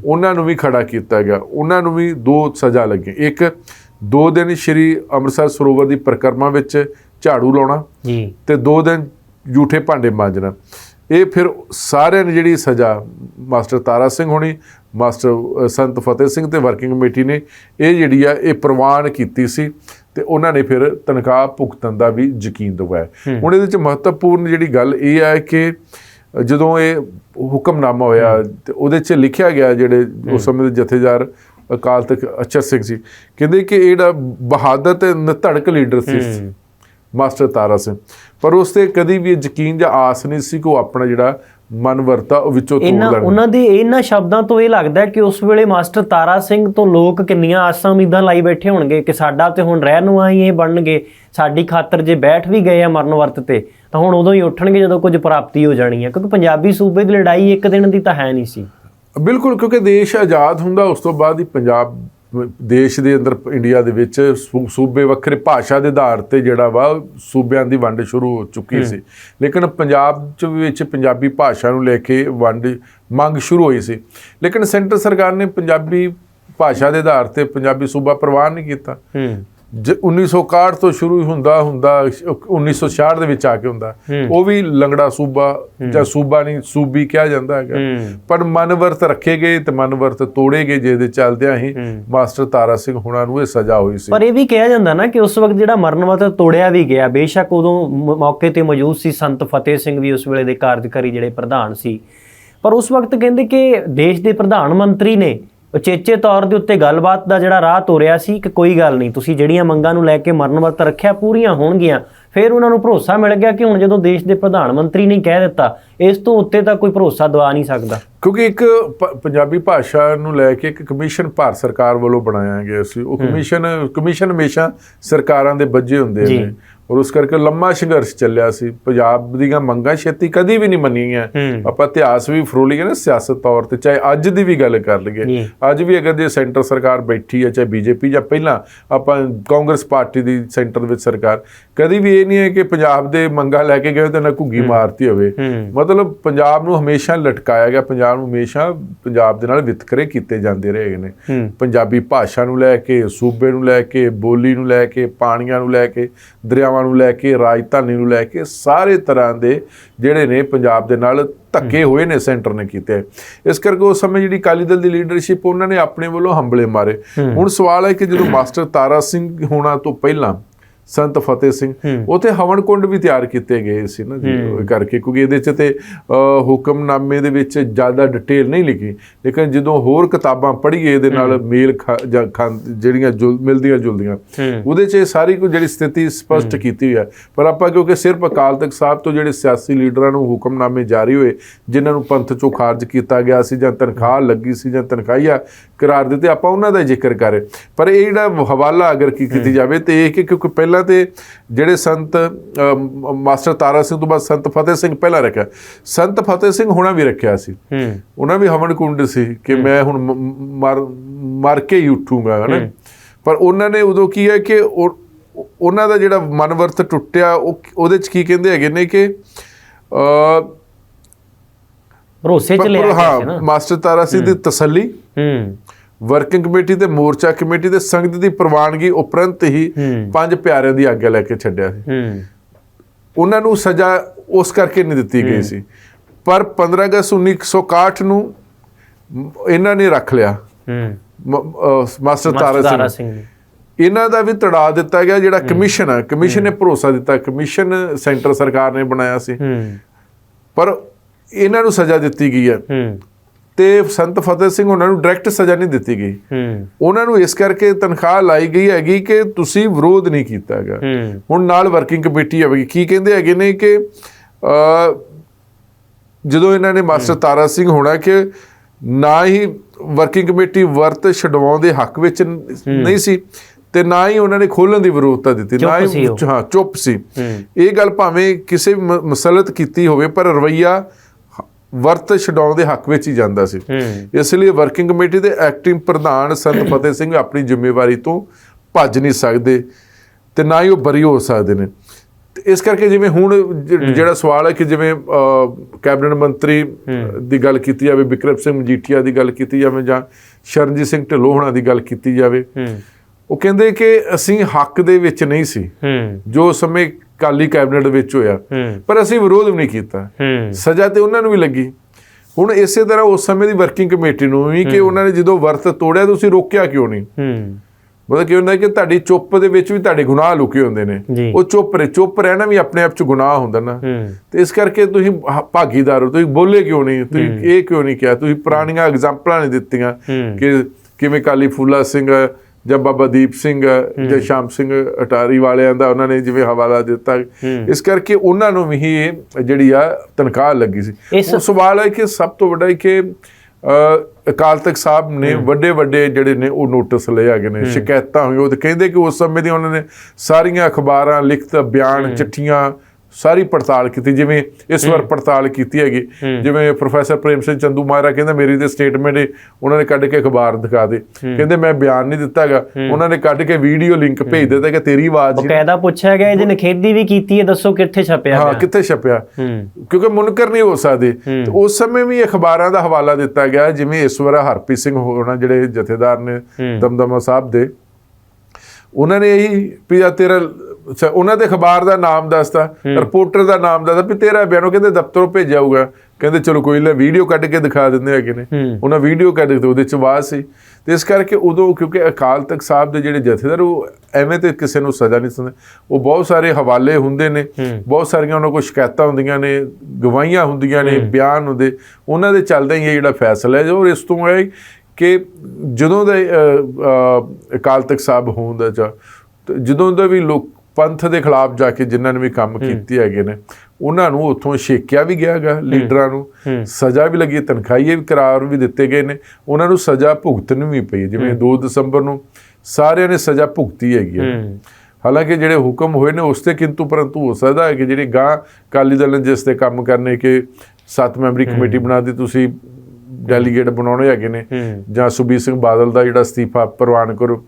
ਉਹਨਾਂ ਨੂੰ ਵੀ ਖੜਾ ਕੀਤਾ ਗਿਆ। ਉਹਨਾਂ ਨੂੰ ਵੀ ਦੋ ਸਜ਼ਾ ਲੱਗੀ ਇੱਕ ਦੋ ਦਿਨ ਸ਼੍ਰੀ ਅੰਮ੍ਰਿਤਸਰ ਸਰੋਵਰ ਦੀ ਪਰਿਕਰਮਾ ਵਿੱਚ ਝਾੜੂ ਲਾਉਣਾ ਜੀ। ਤੇ ਦੋ ਦਿਨ ਝੂਠੇ ਭਾਂਡੇ ਮਾਂਜਣਾ। ਇਹ ਫਿਰ ਸਾਰਿਆਂ ਨੇ ਜਿਹੜੀ ਸਜ਼ਾ ਮਾਸਟਰ ਤਾਰਾ ਸਿੰਘ ਹੋਣੀ ਮਾਸਟਰ ਸੰਤ ਫਤਿਹ ਸਿੰਘ ਤੇ ਵਰਕਿੰਗ ਕਮੇਟੀ ਨੇ ਇਹ ਜਿਹੜੀ ਆ ਇਹ ਪ੍ਰਵਾਨ ਕੀਤੀ ਸੀ ਤੇ ਉਹਨਾਂ ਨੇ ਫਿਰ ਤਨਖਾਹ ਭੁਗਤਣ ਦਾ ਵੀ ਯਕੀਨ ਦਿਵਾਇਆ। ਹੁਣ ਇਹਦੇ ਵਿੱਚ ਮਹੱਤਵਪੂਰਨ ਜਿਹੜੀ ਗੱਲ ਇਹ ਹੈ ਕਿ ਜਦੋਂ ਇਹ ਹੁਕਮਨਾਮਾ ਹੋਇਆ ਤੇ ਉਹਦੇ 'ਚ ਲਿਖਿਆ ਗਿਆ ਜਿਹੜੇ ਉਸ ਸਮੇਂ ਦੇ ਜਥੇਦਾਰ ਅਕਾਲ ਤਖਤ ਅਚਰ ਸਿੰਘ ਸੀ ਕਹਿੰਦੇ ਕਿ ਇਹ ਜਿਹੜਾ ਬਹਾਦਰ ਤੇ ਨਿਧੜਕ ਲੀਡਰ ਸੀ। ਮਾਸਟਰ ਤਾਰਾ ਸਿੰਘ। ਪਰ ਉਸ ਤੇ ਕਦੀ ਵੀ ਯਕੀਨ ਜਾਂ ਆਸ ਨਹੀਂ ਸੀ ਕਿ ਉਹ ਆਪਣਾ ਜਿਹੜਾ ਮਨ ਵਰਤਾ ਉਹ ਵਿੱਚੋਂ ਤੋੜ ਲੈਣ ਉਹਨਾਂ ਦੇ ਇਹਨਾਂ ਸ਼ਬਦਾਂ ਤੋਂ ਇਹ ਲੱਗਦਾ ਕਿ ਉਸ ਵੇਲੇ ਮਾਸਟਰ ਤਾਰਾ ਸਿੰਘ ਤੋਂ ਲੋਕ ਕਿੰਨੀਆਂ ਆਸਾਂ ਉਮੀਦਾਂ ਲਾਈ ਬੈਠੇ ਹੋਣਗੇ ਕਿ ਸਾਡਾ ਤੇ ਹੁਣ ਰਹਿਣ ਨੂੰ ਆਈ ਇਹ ਬਣਨਗੇ ਸਾਡੀ ਖਾਤਰ ਜੇ ਬੈਠ ਵੀ ਗਏ ਆ ਮਰਨ ਵਰਤ ਤੇ ਤਾਂ ਹੁਣ ਉਦੋਂ ਹੀ ਉੱਠਣਗੇ ਜਦੋਂ ਕੁਝ ਪ੍ਰਾਪਤੀ ਹੋ ਜਾਣੀ ਹੈ ਕਿਉਂਕਿ ਪੰਜਾਬੀ ਸੂਬੇ ਦੀ ਲੜਾਈ ਇੱਕ ਦਿਨ ਦੀ ਤਾਂ ਹੈ ਨਹੀਂ ਸੀ। ਬਿਲਕੁਲ ਕਿਉਂਕਿ ਦੇਸ਼ ਆਜ਼ਾਦ ਹੁੰਦਾ ਉਸ ਤੋਂ ਬਾਅਦ ਹੀ ਪੰਜਾਬ ਦੇਸ਼ ਦੇ ਅੰਦਰ ਇੰਡੀਆ ਦੇ ਵਿੱਚ ਸੂਬੇ ਵੱਖਰੇ ਭਾਸ਼ਾ ਦੇ ਆਧਾਰ ਤੇ ਜਿਹੜਾ ਵਾ ਸੂਬਿਆਂ ਦੀ ਵੰਡ ਸ਼ੁਰੂ ਹੋ ਚੁੱਕੀ ਸੀ। ਲੇਕਿਨ ਪੰਜਾਬ ਚ ਵਿੱਚ ਪੰਜਾਬੀ ਭਾਸ਼ਾ ਨੂੰ ਲੈ ਕੇ ਵੰਡ ਮੰਗ ਸ਼ੁਰੂ ਹੋਈ ਸੀ। ਲੇਕਿਨ ਸੈਂਟਰ ਸਰਕਾਰ ਨੇ ਪੰਜਾਬੀ ਭਾਸ਼ਾ ਦੇ ਆਧਾਰ ਤੇ ਪੰਜਾਬੀ ਸੂਬਾ ਪ੍ਰਵਾਨ ਨਹੀਂ ਕੀਤਾ। 1961 ਤੋਂ ਸ਼ੁਰੂ ਹੁੰਦਾ ਹੁੰਦਾ 1966 ਦੇ ਵਿੱਚ ਆ ਕੇ ਹੁੰਦਾ ਉਹ ਵੀ ਲੰਗੜਾ ਸੂਬਾ ਜਾਂ ਸੂਬਾ ਨਹੀਂ ਸੂਬੀ ਕਿਹਾ ਜਾਂਦਾ ਹੈਗਾ। ਪਰ ਮਨਵਰਤ ਰੱਖੇ ਗਏ ਤੇ ਮਨਵਰਤ ਤੋੜੇ ਗਏ ਜਿਹਦੇ ਚੱਲਦਿਆਂ ਹੀ ਮਾਸਟਰ ਤਾਰਾ ਸਿੰਘ ਹੁਣਾਂ ਨੂੰ ਇਹ ਸਜ਼ਾ ਹੋਈ ਸੀ। ਪਰ ਇਹ ਵੀ ਕਿਹਾ ਜਾਂਦਾ ਨਾ ਕਿ ਉਸ ਵਕਤ ਜਿਹੜਾ ਮਰਨ ਵਰਤ ਤੋੜਿਆ ਵੀ ਗਿਆ ਬੇਸ਼ੱਕ ਉਦੋਂ ਮੌਕੇ ਤੇ ਮੌਜੂਦ ਸੀ ਸੰਤ ਫਤਿਹ ਸਿੰਘ ਵੀ ਉਸ ਵੇਲੇ ਦੇ ਕਾਰਜਕਾਰੀ ਜਿਹੜੇ ਪ੍ਰਧਾਨ ਸੀ। ਪਰ ਉਸ ਵਕਤ ਕਹਿੰਦੇ ਕਿ ਦੇਸ਼ ਦੇ ਪ੍ਰਧਾਨ ਮੰਤਰੀ ਨੇ ਉਚੇਚੇ ਤੌਰ ਦੇ ਉੱਤੇ ਗੱਲਬਾਤ ਦਾ ਜਿਹੜਾ ਰਾਹ ਤੋਰਿਆ ਸੀ ਕਿ ਕੋਈ ਗੱਲ ਨਹੀਂ ਤੁਸੀਂ ਜਿਹੜੀਆਂ ਮੰਗਾਂ ਨੂੰ ਲੈ ਕੇ ਮਰਨ ਵਰਤ ਰੱਖਿਆ ਪੂਰੀਆਂ ਹੋਣਗੀਆਂ। ਫਿਰ ਉਹਨਾਂ ਨੂੰ ਭਰੋਸਾ ਮਿਲ ਗਿਆ ਕਿ ਹੁਣ ਜਦੋਂ ਦੇਸ਼ ਦੇ ਪ੍ਰਧਾਨ ਮੰਤਰੀ ਨੇ ਕਹਿ ਦਿੱਤਾ ਇਸ ਤੋਂ ਉੱਤੇ ਤਾਂ ਕੋਈ ਭਰੋਸਾ ਦਵਾ ਨਹੀਂ ਸਕਦਾ। ਕਿਉਂਕਿ ਇੱਕ ਪੰਜਾਬੀ ਭਾਸ਼ਾ ਨੂੰ ਲੈ ਕੇ ਇੱਕ ਕਮਿਸ਼ਨ ਭਾਰਤ ਸਰਕਾਰ ਵੱਲੋਂ ਬਣਾਇਆ ਗਿਆ ਸੀ। ਉਹ ਕਮਿਸ਼ਨ ਕਮਿਸ਼ਨ ਹਮੇਸ਼ਾ ਸਰਕਾਰਾਂ ਦੇ ਬੱਜੇ ਹੁੰਦੇ। ਨੇ। ਔਰ ਉਸ ਕਰਕੇ ਲੰਮਾ ਸੰਘਰਸ਼ ਚੱਲਿਆ ਸੀ ਪੰਜਾਬ ਦੀਆਂ ਮੰਗਾਂ ਛੇਤੀ ਕਦੀ ਵੀ ਨਹੀਂ ਮੰਨੀਆਂ। ਆਪਾਂ ਇਤਿਹਾਸ ਵੀ ਫਰੋਲੀਏ ਨਾ ਸਿਆਸਤ ਤੌਰ ਤੇ ਚਾਹੇ ਅੱਜ ਦੀ ਵੀ ਗੱਲ ਕਰ ਲਈਏ। ਅੱਜ ਵੀ ਅਗਰ ਜੇ ਸੈਂਟਰ ਸਰਕਾਰ ਬੈਠੀ ਹੈ ਚਾਹੇ ਬੀਜੇਪੀ ਜਾਂ ਪਹਿਲਾਂ ਆਪਾਂ ਕਾਂਗਰਸ ਪਾਰਟੀ ਦੀ ਸੈਂਟਰ ਵਿੱਚ ਸਰਕਾਰ ਕਦੀ ਵੀ ਇਹ ਨਹੀਂ ਹੈ ਕਿ ਪੰਜਾਬ ਦੇ ਮੰਗਾਂ ਲੈ ਕੇ ਗਏ ਤੇ ਨਾ ਘੁੱਗੀ ਮਾਰਤੀ ਹੋਵੇ। ਮਤਲਬ ਪੰਜਾਬ ਨੂੰ ਹਮੇਸ਼ਾ ਲਟਕਾਇਆ ਗਿਆ ਪੰਜਾਬ ਨੂੰ ਹਮੇਸ਼ਾ ਪੰਜਾਬ ਦੇ ਨਾਲ ਵਿਤਕਰੇ ਕੀਤੇ ਜਾਂਦੇ ਰਹੇ ਨੇ। ਪੰਜਾਬੀ ਭਾਸ਼ਾ ਨੂੰ ਲੈ ਕੇ ਸੂਬੇ ਨੂੰ ਲੈ ਕੇ ਬੋਲੀ ਨੂੰ ਲੈ ਕੇ ਪਾਣੀਆਂ ਨੂੰ ਲੈ ਕੇ ਦਰਿਆਵਾਂ ਨੂੰ ਲੈ ਕੇ ਰਾਜਧਾਨੀ ਨੂੰ ਲੈ ਕੇ ਸਾਰੇ ਤਰ੍ਹਾਂ ਦੇ ਜਿਹੜੇ ਨੇ ਪੰਜਾਬ ਦੇ ਨਾਲ ਧੱਕੇ ਹੋਏ ਨੇ ਸੈਂਟਰ ਨੇ ਕੀਤੇ। ਇਸ ਕਰਕੇ ਉਸ ਸਮੇਂ ਜਿਹੜੀ ਅਕਾਲੀ ਦਲ ਦੀ ਲੀਡਰਸ਼ਿਪ ਉਹਨਾਂ ਨੇ ਆਪਣੇ ਵੱਲੋਂ ਹੰਬਲੇ ਮਾਰੇ। ਹੁਣ ਸਵਾਲ ਹੈ ਕਿ ਜਦੋਂ ਮਾਸਟਰ ਤਾਰਾ ਸਿੰਘ ਹੋਣਾ ਤੋਂ ਪਹਿਲਾਂ ਸੰਤ ਫਤਿਹ ਸਿੰਘ ਉਥੇ ਹਵਨ ਕੁੰਡ ਵੀ ਤਿਆਰ ਕੀਤੇ ਗਏ ਸੀ ਨਾ ਜੀ ਕਰਕੇ ਕਿਉਂਕਿ ਇਹਦੇ ਚ ਤੇ ਹੁਕਮਨਾਮੇ ਦੇ ਵਿੱਚ ਜ਼ਿਆਦਾ ਡਿਟੇਲ ਨਹੀਂ ਲਿਖੀ ਲੇਕਿਨ ਜਦੋਂ ਹੋਰ ਕਿਤਾਬਾਂ ਪੜ੍ਹੀਏ ਇਹਦੇ ਨਾਲ ਮੇਲ ਜਿਹੜੀਆਂ ਜੁਲ- ਮਿਲਦੀਆਂ ਜੁਲਦੀਆਂ। ਉਹਦੇ 'ਚ ਇਹ ਸਾਰੀ ਕੁਝ ਜਿਹੜੀ ਸਥਿਤੀ ਸਪਸ਼ਟ ਕੀਤੀ ਹੋਈ ਹੈ। ਪਰ ਆਪਾਂ ਕਿਉਂਕਿ ਸਿਰਫ ਅਕਾਲ ਤਖਤ ਸਾਹਿਬ ਤੋਂ ਜਿਹੜੇ ਸਿਆਸੀ ਲੀਡਰਾਂ ਨੂੰ ਹੁਕਮਨਾਮੇ ਜਾਰੀ ਹੋਏ ਜਿਨ੍ਹਾਂ ਨੂੰ ਪੰਥ ਚੋਂ ਖਾਰਜ ਕੀਤਾ ਗਿਆ ਸੀ ਜਾਂ ਤਨਖਾਹ ਲੱਗੀ ਸੀ ਜਾਂ ਤਨਖਾਹੀਆ ਕਰਾਰ ਦਿੱਤੇ ਆਪਾਂ ਉਹਨਾਂ ਦਾ ਜ਼ਿਕਰ ਕਰੇ ਪਰ ਇਹ ਜਿਹੜਾ ਹਵਾਲਾ ਅਗਰ ਕੀ ਕੀਤੀ ਜਾਵੇ ਤੇ ਇਹ ਕਿ ਕਿਉਂਕਿ ਪਹਿਲਾਂ ਤੇ ਜਿਹੜੇ ਸੰਤ ਮਾਸਟਰ ਤਾਰਾ ਸਿੰਘ ਤੋਂ ਬਾਅਦ ਸੰਤ ਫਤਿਹ ਸਿੰਘ ਪਹਿਲਾਂ ਰੱਖਿਆ ਸੰਤ ਫਤਿਹ ਸਿੰਘ ਹੁਣਾ ਵੀ ਰੱਖਿਆ ਸੀ। ਉਹਨਾਂ ਵੀ ਹਵਨ ਕੁੰਡ ਸੀ ਕਿ ਮੈਂ ਹੁਣ ਮਰ ਮਰ ਕੇ ਹੀ ਉੱਠੂਗਾ ਹਨਾ? ਪਰ ਉਹਨਾਂ ਨੇ ਉਦੋਂ ਕੀ ਹੈ ਕਿ ਉਹ- ਉਹਨਾਂ ਦਾ ਜਿਹੜਾ ਮਨਵਰਤ ਟੁੱਟਿਆ ਉਹ ਉਹਦੇ ਚ ਕੀ ਕਹਿੰਦੇ ਹੈਗੇ ਨੇ ਕਿ ਅ ਭਰੋਸੇ ਚ ਲਿਆ ਗਿਆ ਸੀ ਨਾ। ਮਾਸਟਰ ਤਾਰਾ ਸਿੰਘ ਦੀ ਤਸੱਲੀ ਹੂੰ। ਵਰਕਿੰਗ ਕਮੇਟੀ ਤੇ ਮੋਰਚਾ ਕਮੇਟੀ ਦੇ ਸੰਗਤ ਦੀ ਪ੍ਰਵਾਨਗੀ ਉਪਰੰਤ ਹੀ। ਪੰਜ ਪਿਆਰਿਆਂ ਦੀ ਆਗਿਆ ਲੈ ਕੇ ਛੱਡਿਆ ਸੀ। ਹੂੰ। ਉਹਨਾਂ ਨੂੰ ਸਜ਼ਾ ਉਸ ਕਰਕੇ ਨਹੀਂ ਦਿੱਤੀ ਗਈ ਸੀ। ਪਰ 15 ਅਗਸਤ 1961 ਨੂੰ ਇਹਨਾਂ ਨੇ ਰੱਖ ਲਿਆ। ਹੂੰ। ਮਾਸਟਰ ਤਾਰਾ ਸਿੰਘ ਇਹਨਾਂ ਦਾ ਵੀ ਤੜਾ ਦਿੱਤਾ ਗਿਆ ਜਿਹੜਾ ਕਮਿਸ਼ਨ ਹੈ ਕਮਿਸ਼ਨ ਨੇ ਭਰੋਸਾ ਦਿੱਤਾ। ਕਮਿਸ਼ਨ ਸੈਂਟਰ ਸਰਕਾਰ ਨੇ ਬਣਾਇਆ ਸੀ। ਪਰ ਇਹਨਾਂ ਨੂੰ ਸਜ਼ਾ ਦਿੱਤੀ ਗਈ ਹੈ। ਹੂੰ। ਤੇ ਸੰਤ ਫਤਿਹ ਸਿੰਘ ਉਹਨਾਂ ਨੂੰ ਡਾਇਰੈਕਟ ਸਜ਼ਾ ਨਹੀਂ ਦਿੱਤੀ ਗਈ। ਹੂੰ। ਉਹਨਾਂ ਨੂੰ ਇਸ ਕਰਕੇ ਤਨਖਾਹ ਲਾਈ ਗਈ ਹੈਗੀ ਕਿ ਤੁਸੀਂ ਵਿਰੋਧ ਨਹੀਂ ਕੀਤਾ ਹੈਗਾ। ਹੁਣ ਨਾਲ ਵਰਕਿੰਗ ਕਮੇਟੀ ਆਵੇਗੀ ਕੀ ਕਹਿੰਦੇ ਹੈਗੇ ਨੇ ਕਿ ਅ, ਜਦੋਂ ਇਹਨਾਂ ਨੇ ਮਾਸਟਰ ਤਾਰਾ ਸਿੰਘ ਹੋਣਾ ਕਿ ਨਾ ਹੀ ਵਰਕਿੰਗ ਕਮੇਟੀ ਵਰਤ ਛਡਵਾਉਣ ਦੇ ਹੱਕ ਵਿੱਚ ਨਹੀਂ ਸੀ ਤੇ ਨਾ ਹੀ ਉਹਨਾਂ ਨੇ ਖੋਲਣ ਦੀ ਵਿਰੋਧਤਾ ਦਿੱਤੀ। ਨਾ ਹੀ। ਹਾਂ ਚੁੱਪ ਸੀ। ਇਹ ਗੱਲ ਭਾਵੇਂ ਕਿਸੇ ਮਸਲਤ ਕੀਤੀ ਹੋਵੇ ਪਰ ਰਵਈਆ ਵਰਤ ਛਡਾਉਣ ਦੇ ਹੱਕ ਵਿੱਚ ਹੀ ਜਾਂਦਾ ਸੀ। ਇਸ ਲਈ ਵਰਕਿੰਗ ਕਮੇਟੀ ਦੇ ਐਕਟਿੰਗ ਪ੍ਰਧਾਨ ਸੰਤ ਫਤਿਹ ਸਿੰਘ ਆਪਣੀ ਜ਼ਿੰਮੇਵਾਰੀ ਤੋਂ ਭੱਜ ਨਹੀਂ ਸਕਦੇ ਤੇ ਨਾ ਹੀ ਉਹ ਬਰੀ ਹੋ ਸਕਦੇ ਨੇ। ਇਸ ਕਰਕੇ ਜਿਵੇਂ ਹੁਣ ਜਿਹੜਾ ਸਵਾਲ ਹੈ ਕਿ ਜਿਵੇਂ ਕੈਬਨਿਟ ਮੰਤਰੀ ਦੀ ਗੱਲ ਕੀਤੀ ਜਾਵੇ ਵਿਕਰਮ ਸਿੰਘ ਮਜੀਠੀਆ ਦੀ ਗੱਲ ਕੀਤੀ ਜਾਵੇ ਜਾਂ ਸ਼ਰਨਜੀਤ ਸਿੰਘ ਢਿੱਲੋਂ ਹੋਣਾ ਦੀ ਗੱਲ ਕੀਤੀ ਜਾਵੇ ਉਹ ਕਹਿੰਦੇ ਕਿ ਅਸੀਂ ਹੱਕ ਦੇ ਵਿੱਚ ਨਹੀਂ ਸੀ। ਜੋ ਸਮੇਂ ਕਾਲੀ ਕੈਬਨਿਟ ਵਿੱਚ ਹੋਇਆ। ਪਰ ਅਸੀਂ ਵਿਰੋਧ ਵੀ ਨਹੀਂ ਕੀਤਾ। ਸਜ਼ਾ ਤੇ ਉਹਨਾਂ ਨੂੰ ਵੀ ਲੱਗੀ। ਹੁਣ ਇਸੇ ਤਰ੍ਹਾਂ ਉਸ ਸਮੇਂ ਦੀ ਵਰਕਿੰਗ ਕਮੇਟੀ ਨੂੰ ਵੀ ਕਿ ਉਹਨਾਂ ਨੇ ਜਦੋਂ ਵਰਤ ਤੋੜਿਆ ਤੁਸੀਂ ਰੋਕਿਆ ਕਿਉਂ ਨਹੀਂ? ਮਤਲਬ ਕੀ ਹੁੰਦਾ ਕਿ ਤੁਹਾਡੀ ਚੁੱਪ ਦੇ ਵਿੱਚ ਵੀ ਤੁਹਾਡੇ ਗੁਨਾਹ ਲੁਕੇ ਹੁੰਦੇ ਨੇ। ਉਹ ਚੁੱਪ ਰਹੇ ਚੁੱਪ ਰਹਿਣਾ ਵੀ ਆਪਣੇ ਆਪ ਚ ਗੁਨਾਹ ਹੁੰਦਾ ਨਾ। ਤੇ ਇਸ ਕਰਕੇ ਤੁਸੀਂ ਭਾਗੀਦਾਰ ਹੋ ਤੁਸੀਂ ਬੋਲੇ ਕਿਉਂ ਨਹੀਂ? ਤੁਸੀਂ ਇਹ ਕਿਉਂ ਨਹੀਂ ਕਿਹਾ? ਤੁਸੀਂ ਪੁਰਾਣੀਆਂ ਐਗਜ਼ਾਮਪਲਾਂ ਨਹੀਂ ਦਿੱਤੀਆਂ। ਕਿ ਕਿਵੇਂ ਕਾਲੀ ਫੂਲਾ ਸਿੰਘ ਜਾਂ ਬਾਬਾ ਦੀਪ ਸਿੰਘ ਜਾਂ ਸ਼ਾਮ ਸਿੰਘ ਅਟਾਰੀ ਵਾਲਿਆਂ ਦਾ ਉਹਨਾਂ ਨੇ ਜਿਵੇਂ ਹਵਾਲਾ ਦਿੱਤਾ। ਇਸ ਕਰਕੇ ਉਹਨਾਂ ਨੂੰ ਵੀ ਜਿਹੜੀ ਆ ਤਨਖਾਹ ਲੱਗੀ ਸੀ। ਉਹ ਸਵਾਲ ਹੈ ਕਿ ਸਭ ਤੋਂ ਵੱਡਾ ਹੈ ਕਿ ਅਕਾਲ ਤਖਤ ਸਾਹਿਬ ਨੇ ਵੱਡੇ ਵੱਡੇ ਜਿਹੜੇ ਨੇ ਉਹ ਨੋਟਿਸ ਲਏ ਹੈਗੇ ਨੇ ਸ਼ਿਕਾਇਤਾਂ ਹੋਈਆਂ ਉਹ ਤੇ ਕਹਿੰਦੇ ਕਿ ਉਸ ਸਮੇਂ ਦੀ ਉਹਨਾਂ ਨੇ ਸਾਰੀਆਂ ਅਖਬਾਰਾਂ ਲਿਖਤ ਬਿਆਨ ਚਿੱਠੀਆਂ ਸਾਰੀ ਪੜਤਾਲ ਕੀਤੀ ਜਿਵੇਂ ਇਸ ਵਾਰ ਪੜਤਾਲ ਕੀਤੀ ਹੈਗੀ ਜਿਵੇਂ ਪ੍ਰੋਫੈਸਰ ਪ੍ਰੇਮ ਸਿੰਘ ਚੰਦੂ ਮਾਇਰਾ ਕਹਿੰਦਾ ਮੇਰੀ ਤੇ ਸਟੇਟਮੈਂਟ ਉਹਨਾਂ ਨੇ ਕੱਢ ਕੇ ਅਖਬਾਰ ਦਿਖਾ ਦੇ। ਕਹਿੰਦੇ ਮੈਂ ਬਿਆਨ ਨਹੀਂ ਦਿੱਤਾ ਹੈਗਾ ਉਹਨਾਂ ਨੇ ਕੱਢ ਕੇ ਵੀਡੀਓ ਲਿੰਕ ਭੇਜ ਦਿੱਤਾ ਕਿ ਤੇਰੀ ਆਵਾਜ਼ ਬਕਾਇਦਾ ਪੁੱਛਿਆ ਗਿਆ ਇਹਦੀ ਨਖੇਦੀ ਵੀ ਕੀਤੀ ਹੈ ਦੱਸੋ ਕਿੱਥੇ ਛਪਿਆ ਹਾਂ ਕਿੱਥੇ ਛਪਿਆ? ਕਿਉਂਕਿ ਮੁਨਕਰ ਨਹੀਂ ਹੋ ਸਕਦੇ। ਉਸ ਸਮੇਂ ਵੀ ਅਖਬਾਰਾਂ ਦਾ ਹਵਾਲਾ ਦਿੱਤਾ ਗਿਆ ਜਿਵੇਂ ਇਸ ਵਾਰ ਹਰਪ੍ਰੀਤ ਸਿੰਘ ਹੋਣਾ ਜਿਹੜੇ ਜਥੇਦਾਰ ਨੇ ਦਮਦਮਾ ਸਾਹਿਬ ਦੇ ਉਹਨਾਂ ਨੇ ਇਹੀ ਵੀ ਤੇਰਾ ਉਹਨਾਂ ਦੇ ਅਖਬਾਰ ਦਾ ਨਾਮ ਦੱਸਤਾ ਰਿਪੋਰਟਰ ਦਾ ਨਾਮ ਦੱਸਦਾ ਵੀ ਤੇਰਾ ਬਿਆਨ ਉਹ ਕਹਿੰਦੇ ਦਫ਼ਤਰੋਂ ਭੇਜਿਆ ਹੋਊਗਾ। ਕਹਿੰਦੇ ਚਲੋ ਕੋਈ ਨਾ ਵੀਡੀਓ ਕੱਢ ਕੇ ਦਿਖਾ ਦਿੰਦੇ ਹੈਗੇ ਨੇ। ਉਹਨਾਂ ਵੀਡੀਓ ਕੱਢ ਕੇ ਉਹਦੇ ਚ ਆਵਾਜ਼ ਸੀ। ਤੇ ਇਸ ਕਰਕੇ ਉਦੋਂ ਕਿਉਂਕਿ ਅਕਾਲ ਤਖਤ ਸਾਹਿਬ ਦੇ ਜਿਹੜੇ ਜਥੇਦਾਰ ਉਹ ਐਵੇਂ ਤੇ ਕਿਸੇ ਨੂੰ ਸਜ਼ਾ ਨਹੀਂ ਦਿੰਦੇ। ਉਹ ਬਹੁਤ ਸਾਰੇ ਹਵਾਲੇ ਹੁੰਦੇ ਨੇ ਬਹੁਤ ਸਾਰੀਆਂ ਉਹਨਾਂ ਕੋਲ ਸ਼ਿਕਾਇਤਾਂ ਹੁੰਦੀਆਂ ਨੇ ਗਵਾਹੀਆਂ ਹੁੰਦੀਆਂ ਨੇ ਬਿਆਨ ਹੁੰਦੇ। ਉਹਨਾਂ ਦੇ ਚੱਲਦੇ ਹੀ ਇਹ ਜਿਹੜਾ ਫੈਸਲਾ ਹੈ ਔਰ ਇਸ ਤੋਂ ਹੈ ਕਿ ਜਦੋਂ ਦਾ ਅਕਾਲ ਤਖਤ ਸਾਹਿਬ ਹੋਣ ਦਾ ਜਾਂ ਜਦੋਂ ਦਾ ਵੀ ਲੋਕ ਪੰਥ ਦੇ ਖਿਲਾਫ ਜਾ ਕੇ ਜਿਨ੍ਹਾਂ ਨੇ ਵੀ ਕੰਮ ਕੀਤੇ ਹੈਗੇ ਨੇ ਉਹਨਾਂ ਨੂੰ ਉੱਥੋਂ ਛੇਕਿਆ ਵੀ ਗਿਆ ਹੈਗਾ ਲੀਡਰਾਂ ਨੂੰ। ਸਜ਼ਾ ਵੀ ਲੱਗੀ ਤਨਖਾਹੀਏ ਵੀ ਕਰਾਰ ਵੀ ਦਿੱਤੇ ਗਏ ਨੇ। ਉਹਨਾਂ ਨੂੰ ਸਜ਼ਾ ਭੁਗਤਣੀ ਵੀ ਪਈ। ਜਿਵੇਂ 2 ਦਸੰਬਰ ਨੂੰ ਸਾਰਿਆਂ ਨੇ ਸਜ਼ਾ ਭੁਗਤੀ ਹੈਗੀ ਹੈ। ਹਾਲਾਂਕਿ ਜਿਹੜੇ ਹੁਕਮ ਹੋਏ ਨੇ ਉਸ ਤੇ ਕਿੰਤੂ ਪਰੰਤੂ ਹੋ ਸਕਦਾ ਹੈ ਕਿ ਜਿਹੜੀ ਗਾਂ ਕਾਲੀ ਦਲ ਨੇ ਜਿਸ ਤੇ ਕੰਮ ਕਰਨੇ ਕਿ ਸੱਤ ਮੈਂਬਰੀ ਕਮੇਟੀ ਬਣਾ ਦੀ ਤੁਸੀਂ ਡੈਲੀਗੇਟ ਬਣਾਉਣੇ ਹੈਗੇ ਨੇ ਜਾਂ ਸੁਬੀਰ ਸਿੰਘ ਬਾਦਲ ਦਾ ਜਿਹੜਾ ਅਸਤੀਫਾ ਪ੍ਰਵਾਨ ਕਰੋ।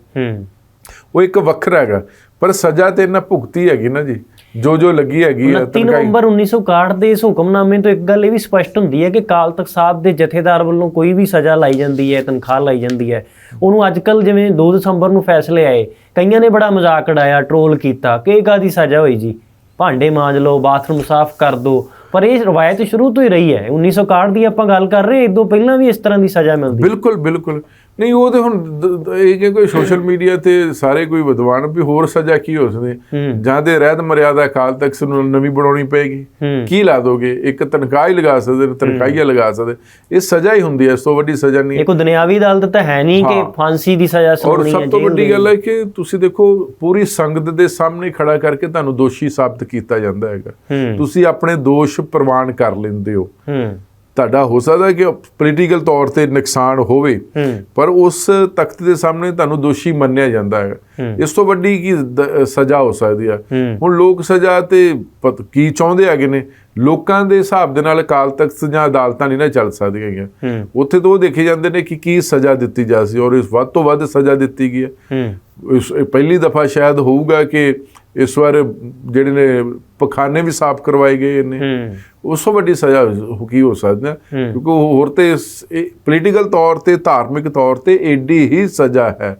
ਉਹ ਇੱਕ ਵੱਖਰਾ ਹੈਗਾ। ਪਰ ਸਜ਼ਾ ਤੇ ਇਹਨਾਂ ਭੁਗਤੀ ਹੈਗੀ ਨਾ ਜੀ। ਜੋ ਜੋ ਲੱਗੀ ਹੈਗੀ ਹੈ 29 ਨਵੰਬਰ 1961 ਦੇ ਇਸ ਹੁਕਮਨਾਮੇ ਤੋਂ ਇੱਕ ਗੱਲ ਇਹ ਵੀ ਸਪਸ਼ਟ ਹੁੰਦੀ ਹੈ ਕਿ ਕਾਲ ਤਖਤ ਸਾਹਿਬ ਦੇ ਜਥੇਦਾਰ ਵੱਲੋਂ ਕੋਈ ਵੀ ਸਜ਼ਾ ਲਾਈ ਜਾਂਦੀ ਹੈ ਤਨਖਾਹ ਲਾਈ ਜਾਂਦੀ ਹੈ। ਉਹਨੂੰ ਅੱਜਕੱਲ ਜਿਵੇਂ 2 ਦਸੰਬਰ ਨੂੰ ਫੈਸਲੇ ਆਏ ਕਈਆਂ ਨੇ ਬੜਾ ਮਜ਼ਾਕ ਉਡਾਇਆ ਟ੍ਰੋਲ ਕੀਤਾ। ਕਿ ਇਹ ਕਾਦੀ ਸਜ਼ਾ ਹੋਈ ਜੀ? ਭਾਂਡੇ ਮਾਂਜ ਲਓ ਬਾਥਰੂਮ ਸਾਫ਼ ਕਰ ਦਿਓ ਪਰ ਇਹ ਰਵਾਇਤ ਸ਼ੁਰੂ ਤੋਂ ਹੀ ਰਹੀ ਹੈ। 1961 ਦੀ ਆਪਾਂ ਗੱਲ ਕਰ ਰਹੇ ਇਦੋਂ ਪਹਿਲਾਂ ਵੀ ਇਸ ਤਰ੍ਹਾਂ ਦੀ ਸਜ਼ਾ ਮਿਲਦੀ ਬਿਲਕੁਲ ਬਿਲਕੁਲ। ਨਹੀਂ ਉਹ ਤੇ ਹੁਣ ਇਹ ਕਿ ਕੋਈ ਸੋਸ਼ਲ ਮੀਡੀਆ ਤੇ ਸਾਰੇ ਕੋਈ ਵਿਦਵਾਨ ਵੀ ਹੋਰ ਸਜ਼ਾ ਕੀ ਹੋ ਸਕਦੀ? ਜਾਂ ਤੇ ਰਹਿਤ ਮਰਿਆਦਾ ਅਕਾਲ ਤਖਤ ਨੂੰ ਨਵੀਂ ਬਣਾਉਣੀ ਪਏਗੀ। ਕੀ ਲਾ ਦੋਗੇ? ਇੱਕ ਤਨਖਾਹ ਹੀ ਲਗਾ ਸਕਦੇ ਤਨਖਾਹੀਆ ਲਗਾ ਸਕਦੇ। ਇਹ ਸਜ਼ਾ ਹੀ ਹੁੰਦੀ ਹੈ ਇਸ ਤੋਂ ਵੱਡੀ ਸਜ਼ਾ ਨਹੀਂ ਇਹ ਕੋਈ ਦੁਨਿਆਵੀ ਅਦਾਲਤ ਤਾਂ ਹੈ ਨਹੀਂ ਕਿ। ਫਾਂਸੀ ਦੀ ਸਜ਼ਾ ਔਰ ਸੁਣਨੀ ਹੈ ਸਭ ਤੋਂ ਵੱਡੀ। ਗੱਲ ਹੈ ਕਿ ਤੁਸੀਂ ਦੇਖੋ ਪੂਰੀ ਸੰਗਤ ਦੇ ਸਾਹਮਣੇ ਖੜਾ ਕਰਕੇ ਤੁਹਾਨੂੰ ਦੋਸ਼ੀ ਸਾਬਤ ਕੀਤਾ ਜਾਂਦਾ ਹੈਗਾ। ਤੁਸੀਂ ਆਪਣੇ ਦੋਸ਼ ਪ੍ਰਵਾਨ ਕਰ ਲੈਂਦੇ ਹੂੰ। ਤੁਹਾਡਾ ਹੋ ਸਕਦਾ ਹੈ ਕਿ ਪੋਲੀਟੀਕਲ ਤੌਰ ਤੇ ਨੁਕਸਾਨ ਹੋਵੇ ਪਰ ਉਸ ਤਖਤ ਦੇ ਸਾਹਮਣੇ ਤੁਹਾਨੂੰ ਦੋਸ਼ੀ ਮੰਨਿਆ ਜਾਂਦਾ ਹੂੰ। ਇਸ ਤੋਂ ਵੱਡੀ ਕੀ ਸਜ਼ਾ ਹੋ ਸਕਦੀ ਆ? ਹੁਣ ਲੋਕ ਸਜ਼ਾ ਤੇ ਕੀ ਚਾਹੁੰਦੇ ਹੈਗੇ ਨੇ? ਲੋਕਾਂ ਦੇ ਹਿਸਾਬ ਦੇ ਨਾਲ ਅਕਾਲ ਤਖਤ ਜਾਂ ਅਦਾਲਤਾਂ ਨਹੀਂ ਨਾ ਚੱਲ ਸਕਦੀਆਂ ਹੈਗੀਆਂ। ਉੱਥੇ ਤੋਂ ਉਹ ਦੇਖੇ ਜਾਂਦੇ ਨੇ ਕਿ ਕੀ ਸਜ਼ਾ ਦਿੱਤੀ ਜਾ ਸੀ ਔਰ ਇਸ ਵੱਧ ਤੋਂ ਵੱਧ ਸਜ਼ਾ ਦਿੱਤੀ ਗਈ ਹੈ। ਇਸ ਪਹਿਲੀ ਦਫਾ ਸ਼ਾਇਦ ਹੋਊਗਾ ਕਿ ਇਸ ਵਾਰ ਜਿਹੜੇ ਨੇ ਪਖਾਨੇ ਵੀ ਸਾਫ਼ ਕਰਵਾਏ ਗਏ ਨੇ। ਉਸ ਤੋਂ ਵੱਡੀ ਸਜ਼ਾ ਹੋ- ਕੀ ਹੋ ਸਕਦੀ ਹੈ। ਕਿਉਂਕਿ ਹੋਰ ਤੇ ਪੋਲੀਟੀਕਲ ਤੌਰ ਤੇ ਧਾਰਮਿਕ ਤੌਰ ਤੇ ਏਡੀ ਹੀ ਸਜ਼ਾ ਹੂੰ।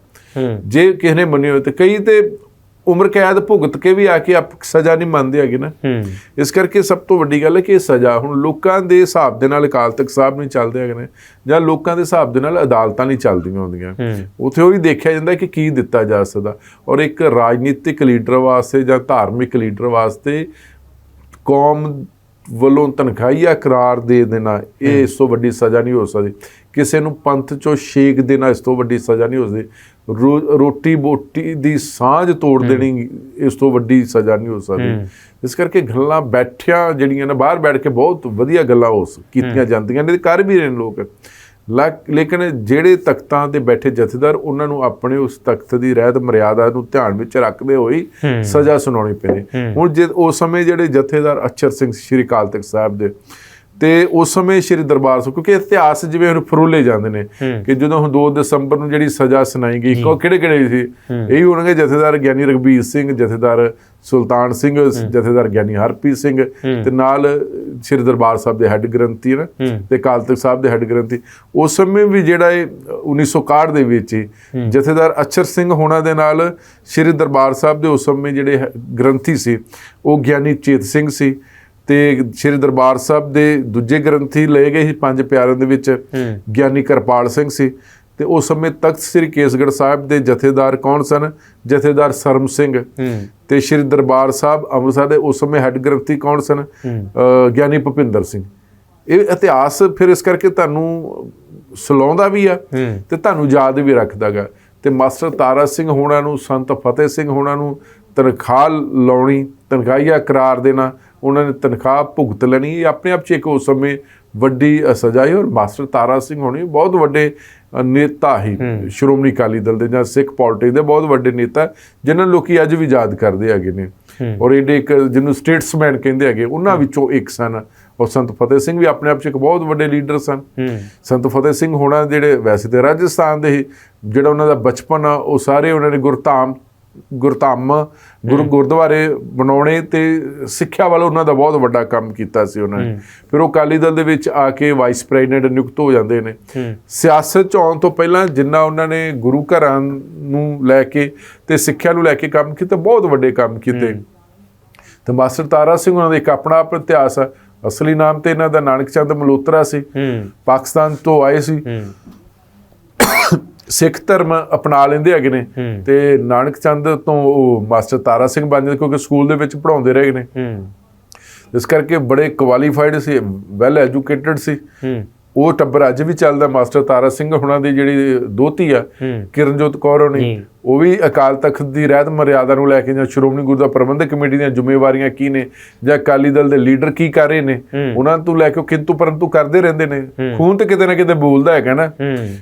ਜੇ ਕਿਸੇ ਨੇ ਮੰਨੀ ਹੋਵੇ ਤੇ ਕਈ ਤੇ ਉਮਰ ਕੈਦ ਭੁਗਤ ਕੇ ਵੀ ਆ ਕੇ ਆਪ ਸਜ਼ਾ ਨਹੀਂ ਮੰਨਦੇ ਹੈਗੇ ਨਾ। ਇਸ ਕਰਕੇ ਸਭ ਤੋਂ ਵੱਡੀ ਗੱਲ ਹੈ ਕਿ ਇਹ ਸਜ਼ਾ ਹੁਣ ਲੋਕਾਂ ਦੇ ਹਿਸਾਬ ਦੇ ਨਾਲ ਅਕਾਲ ਤਖਤ ਸਾਹਿਬ ਨਹੀਂ ਚੱਲਦੇ ਹੈਗੇ ਨੇ ਜਾਂ ਲੋਕਾਂ ਦੇ ਹਿਸਾਬ ਦੇ ਨਾਲ ਅਦਾਲਤਾਂ ਨਹੀਂ ਚੱਲਦੀਆਂ ਹੁੰਦੀਆਂ। ਉਥੇ ਉਹ ਵੀ ਦੇਖਿਆ ਜਾਂਦਾ ਕਿ ਕੀ ਦਿੱਤਾ ਜਾ ਸਕਦਾ। ਔਰ ਇੱਕ ਰਾਜਨੀਤਿਕ ਲੀਡਰ ਵਾਸਤੇ ਜਾਂ ਧਾਰਮਿਕ ਲੀਡਰ ਵਾਸਤੇ ਕੌਮ ਵੱਲੋਂ ਤਨਖਾਹੀਆ ਕਰਾਰ ਦੇ ਦੇਣਾ ਇਹ ਇਸ ਤੋਂ ਵੱਡੀ ਸਜ਼ਾ ਨਹੀਂ ਹੋ ਸਕਦੀ। ਕਿਸੇ ਨੂੰ ਪੰਥ ਚੋਂ ਛੇਕ ਦੇਣਾ ਇਸ ਤੋਂ ਵੱਡੀ ਸਜ਼ਾ ਨਹੀਂ ਹੋ ਸਕਦੀ ਰੋਟੀ ਬੋਟੀ ਦੀ ਸਾਂਝ ਤੋੜ ਦੇਣੀ ਇਸ ਤੋਂ ਵੱਡੀ ਸਜ਼ਾ ਨਹੀਂ ਹੋ ਸਕਦੀ। ਇਸ ਕਰਕੇ ਗੱਲਾਂ ਬੈਠਿਆ ਜਿਹੜੀਆਂ ਨੇ ਬਾਹਰ ਬੈਠ ਕੇ ਬਹੁਤ ਵਧੀਆ ਗੱਲਾਂ ਹੋ ਕੀਤੀਆਂ ਜਾਂਦੀਆਂ ਨੇ ਕਰ ਵੀ ਰਹੇ ਨੇ ਲੋਕ ਲੇਕਿਨ ਜਿਹੜੇ ਤਖਤਾਂ ਤੇ ਬੈਠੇ ਜਥੇਦਾਰ ਉਹਨਾਂ ਨੂੰ ਆਪਣੇ ਉਸ ਤਖਤ ਦੀ ਰਹਿਤ ਮਰਿਆਦਾ ਨੂੰ ਧਿਆਨ ਵਿੱਚ ਰੱਖਦੇ ਹੋਏ ਹੂੰ। ਸਜ਼ਾ ਸੁਣਾਉਣੀ ਹੂੰ। ਹੁਣ ਜੇ ਉਸ ਸਮੇਂ ਜਿਹੜੇ ਜਥੇਦਾਰ ਅਛਰ ਸਿੰਘ ਸ਼੍ਰੀ ਅਕਾਲ ਤਖਤ ਸਾਹਿਬ ਦੇ ਤੇ ਉਸ ਸਮੇਂ ਸ਼੍ਰੀ ਦਰਬਾਰ ਸਾਹਿਬ ਕਿਉਂਕਿ ਇਤਿਹਾਸ ਜਿਵੇਂ ਹੁਣ ਫਰੋਲੇ ਜਾਂਦੇ ਨੇ। ਕਿ ਜਦੋਂ ਹੁਣ 2 ਦਸੰਬਰ ਨੂੰ ਜਿਹੜੀ ਸਜ਼ਾ ਸੁਣਾਈ ਗਈ ਕੋ ਕਿਹੜੇ ਕਿਹੜੇ ਸੀ? ਇਹੀ ਹੋਣਗੇ ਜਥੇਦਾਰ ਗਿਆਨੀ ਰਗਬੀਰ ਸਿੰਘ ਜਥੇਦਾਰ ਸੁਲਤਾਨ ਸਿੰਘ ਜਥੇਦਾਰ ਗਿਆਨੀ ਹਰਪ੍ਰੀਤ ਸਿੰਘ ਤੇ ਨਾਲ ਸ਼੍ਰੀ ਦਰਬਾਰ ਸਾਹਿਬ ਦੇ ਹੈੱਡ ਗ੍ਰੰਥੀ ਨਾ। ਤੇ ਅਕਾਲ ਤਖਤ ਸਾਹਿਬ ਦੇ ਹੈੱਡ ਗ੍ਰੰਥੀ। ਉਸ ਸਮੇਂ ਵੀ ਜਿਹੜਾ ਇਹ 1961 ਦੇ ਵਿੱਚ ਜਥੇਦਾਰ ਅਛਰ ਸਿੰਘ ਹੋਣਾ ਦੇ ਨਾਲ ਸ਼੍ਰੀ ਦਰਬਾਰ ਸਾਹਿਬ ਦੇ ਉਸ ਸਮੇਂ ਜਿਹੜੇ ਗ੍ਰੰਥੀ ਸੀ ਉਹ ਗਿਆਨੀ ਚੇਤ ਸਿੰਘ ਸੀ। ਤੇ ਸ਼੍ਰੀ ਦਰਬਾਰ ਸਾਹਿਬ ਦੇ ਦੂਜੇ ਗ੍ਰੰਥੀ ਲਏ ਗਏ ਸੀ ਪੰਜ ਪਿਆਰਿਆਂ ਦੇ ਵਿੱਚ। ਗਿਆਨੀ ਕਰਪਾਲ ਸਿੰਘ ਸੀ ਤੇ ਉਸ ਸਮੇਂ ਤਖਤ ਸ੍ਰੀ ਕੇਸਗੜ੍ਹ ਸਾਹਿਬ ਦੇ ਜਥੇਦਾਰ ਕੌਣ ਸਨ? ਜਥੇਦਾਰ ਸਰਮ ਸਿੰਘ। ਤੇ ਸ਼੍ਰੀ ਦਰਬਾਰ ਸਾਹਿਬ ਅੰਮ੍ਰਿਤਸਰ ਦੇ ਉਸ ਸਮੇਂ ਹੈੱਡ ਗ੍ਰੰਥੀ ਕੌਣ ਸਨ? ਗਿਆਨੀ ਭੁਪਿੰਦਰ ਸਿੰਘ। ਇਹ ਇਤਿਹਾਸ ਫਿਰ ਇਸ ਕਰਕੇ ਤੁਹਾਨੂੰ ਸਲਾਉਂਦਾ ਵੀ ਆ ਤੇ ਤੁਹਾਨੂੰ ਯਾਦ ਵੀ ਰੱਖਦਾਗਾ। ਤੇ ਮਾਸਟਰ ਤਾਰਾ ਸਿੰਘ ਹੋਣਾ ਨੂੰ ਸੰਤ ਫਤਿਹ ਸਿੰਘ ਹੋਣਾ ਨੂੰ ਤਨਖਾਹ ਲਾਉਣੀ ਤਨਖਾਹੀਆ ਕਰਾਰ ਦੇਣਾ ਉਹਨਾਂ ਨੇ ਤਨਖਾਹ ਭੁਗਤ ਲੈਣੀ ਇਹ ਆਪਣੇ ਆਪ ਚ ਇੱਕ ਉਸ ਸਮੇਂ ਵੱਡੀ ਸਜ਼ਾ ਹੈ ਔਰ ਮਾਸਟਰ ਤਾਰਾ ਸਿੰਘ ਹੋਣੀ ਬਹੁਤ ਵੱਡੇ ਨੇਤਾ ਹੀ। ਸ਼੍ਰੋਮਣੀ ਅਕਾਲੀ ਦਲ ਦੇ ਜਾਂ ਸਿੱਖ ਪੋਲਿਟਿਕਸ ਦੇ ਬਹੁਤ ਵੱਡੇ ਨੇਤਾ ਜਿਨ੍ਹਾਂ ਨੂੰ ਲੋਕੀ ਅੱਜ ਵੀ ਯਾਦ ਕਰਦੇ ਹੈਗੇ ਨੇ। ਔਰ ਇਹਦੇ ਇੱਕ ਜਿਹਨੂੰ ਸਟੇਟਸਮੈਨ ਕਹਿੰਦੇ ਹੈਗੇ ਉਹਨਾਂ ਵਿੱਚੋਂ ਇੱਕ ਸਨ। ਔਰ ਸੰਤ ਫਤਿਹ ਸਿੰਘ ਵੀ ਆਪਣੇ ਆਪ ਚ ਇੱਕ ਬਹੁਤ ਵੱਡੇ ਲੀਡਰ ਸਨ। ਸੰਤ ਫਤਿਹ ਸਿੰਘ ਹੋਣਾ ਜਿਹੜੇ ਵੈਸੇ ਤੇ ਰਾਜਸਥਾਨ ਦੇ ਜਿਹੜਾ ਉਹਨਾਂ ਦਾ ਬਚਪਨ ਉਹ ਸਾਰੇ ਉਹਨਾਂ ਨੇ ਗੁਰਧਾਮ ਗੁਰਧਾਮ ਗੁਰੂ ਗੁਰਦੁਆਰੇ ਬਣਾਉਣੇ ਤੇ ਸਿੱਖਿਆ ਵੱਲ ਉਹਨਾਂ ਦਾ ਬਹੁਤ ਵੱਡਾ ਕੰਮ ਕੀਤਾ ਸੀ ਉਹਨਾਂ ਨੇ। ਫਿਰ ਉਹ ਅਕਾਲੀ ਦਲ ਦੇ ਵਿੱਚ ਆ ਕੇ ਵਾਈਸ ਪ੍ਰੈਜ਼ੀਡੈਂਟ ਨਿਯੁਕਤ ਹੋ ਜਾਂਦੇ ਨੇ। ਹੂੰ। ਸਿਆਸਤ ਚ ਆਉਣ ਤੋਂ ਪਹਿਲਾਂ ਜਿੰਨਾ ਉਹਨਾਂ ਨੇ ਗੁਰੂ ਘਰਾਂ ਨੂੰ ਲੈ ਕੇ ਤੇ ਸਿੱਖਿਆ ਨੂੰ ਲੈ ਕੇ ਕੰਮ ਕੀਤਾ ਬਹੁਤ ਵੱਡੇ ਕੰਮ ਕੀਤੇ। ਤੇ ਮਾਸਟਰ ਤਾਰਾ ਸਿੰਘ ਉਹਨਾਂ ਦਾ ਇੱਕ ਆਪਣਾ ਆਪ ਇਤਿਹਾਸ ਆ। ਅਸਲੀ ਨਾਮ ਤੇ ਇਹਨਾਂ ਦਾ ਨਾਨਕ ਚੰਦ ਮਲਹੋਤਰਾ ਸੀ। ਹੂੰ। ਪਾਕਿਸਤਾਨ ਤੋਂ ਆਏ ਸੀ। ਹੂੰ। ਸਿੱਖ ਧਰਮ ਅਪਣਾ ਲੈਂਦੇ ਹੈਗੇ ਨੇ। ਤੇ ਨਾਨਕ ਚੰਦ ਤੋਂ ਉਹ ਮਾਸਟਰ ਤਾਰਾ ਸਿੰਘ ਬਣ ਜਾਂਦੇ ਕਿਉਂਕਿ ਸਕੂਲ ਦੇ ਵਿੱਚ ਪੜਾਉਂਦੇ ਰਹੇ ਨੇ। ਹੂੰ। ਇਸ ਕਰਕੇ ਬੜੇ ਕੁਆਲੀਫਾਈਡ ਸੀ ਵੈਲ ਐਜੂਕੇਟਿਡ ਸੀ। ਹੂੰ। ਉਹ ਟੱਬਰ ਅੱਜ ਵੀ ਚੱਲਦਾ ਮਾਸਟਰ ਤਾਰਾ ਸਿੰਘ ਹੁਣਾਂ ਦੀ ਜਿਹੜੀ ਦੋਤੀ ਆ ਕਿਰਨਜੋਤ ਕੌਰ ਹੋਣੀ। ਉਹ ਵੀ ਅਕਾਲ ਤਖਤ ਦੀ ਰਹਿਤ ਮਰਿਆਦਾ ਨੂੰ ਲੈ ਕੇ ਜਾਂ ਸ਼੍ਰੋਮਣੀ ਗੁਰਦੁਆਰਾ ਪ੍ਰਬੰਧਕ ਕਮੇਟੀ ਦੀਆਂ ਜ਼ਿੰਮੇਵਾਰੀਆਂ ਕੀ ਨੇ ਜਾਂ ਅਕਾਲੀ ਦਲ ਦੇ ਲੀਡਰ ਕੀ ਕਰ ਰਹੇ ਨੇ। ਉਹਨਾਂ ਤੋਂ ਲੈ ਕੇ ਕਿੰਤੂ ਪਰੰਤੂ ਕਰਦੇ ਰਹਿੰਦੇ ਨੇ। ਖੂਨ ਤੇ ਕਿਤੇ ਨਾ ਕਿਤੇ ਬੋਲਦਾ ਹੈਗਾ ਨਾ।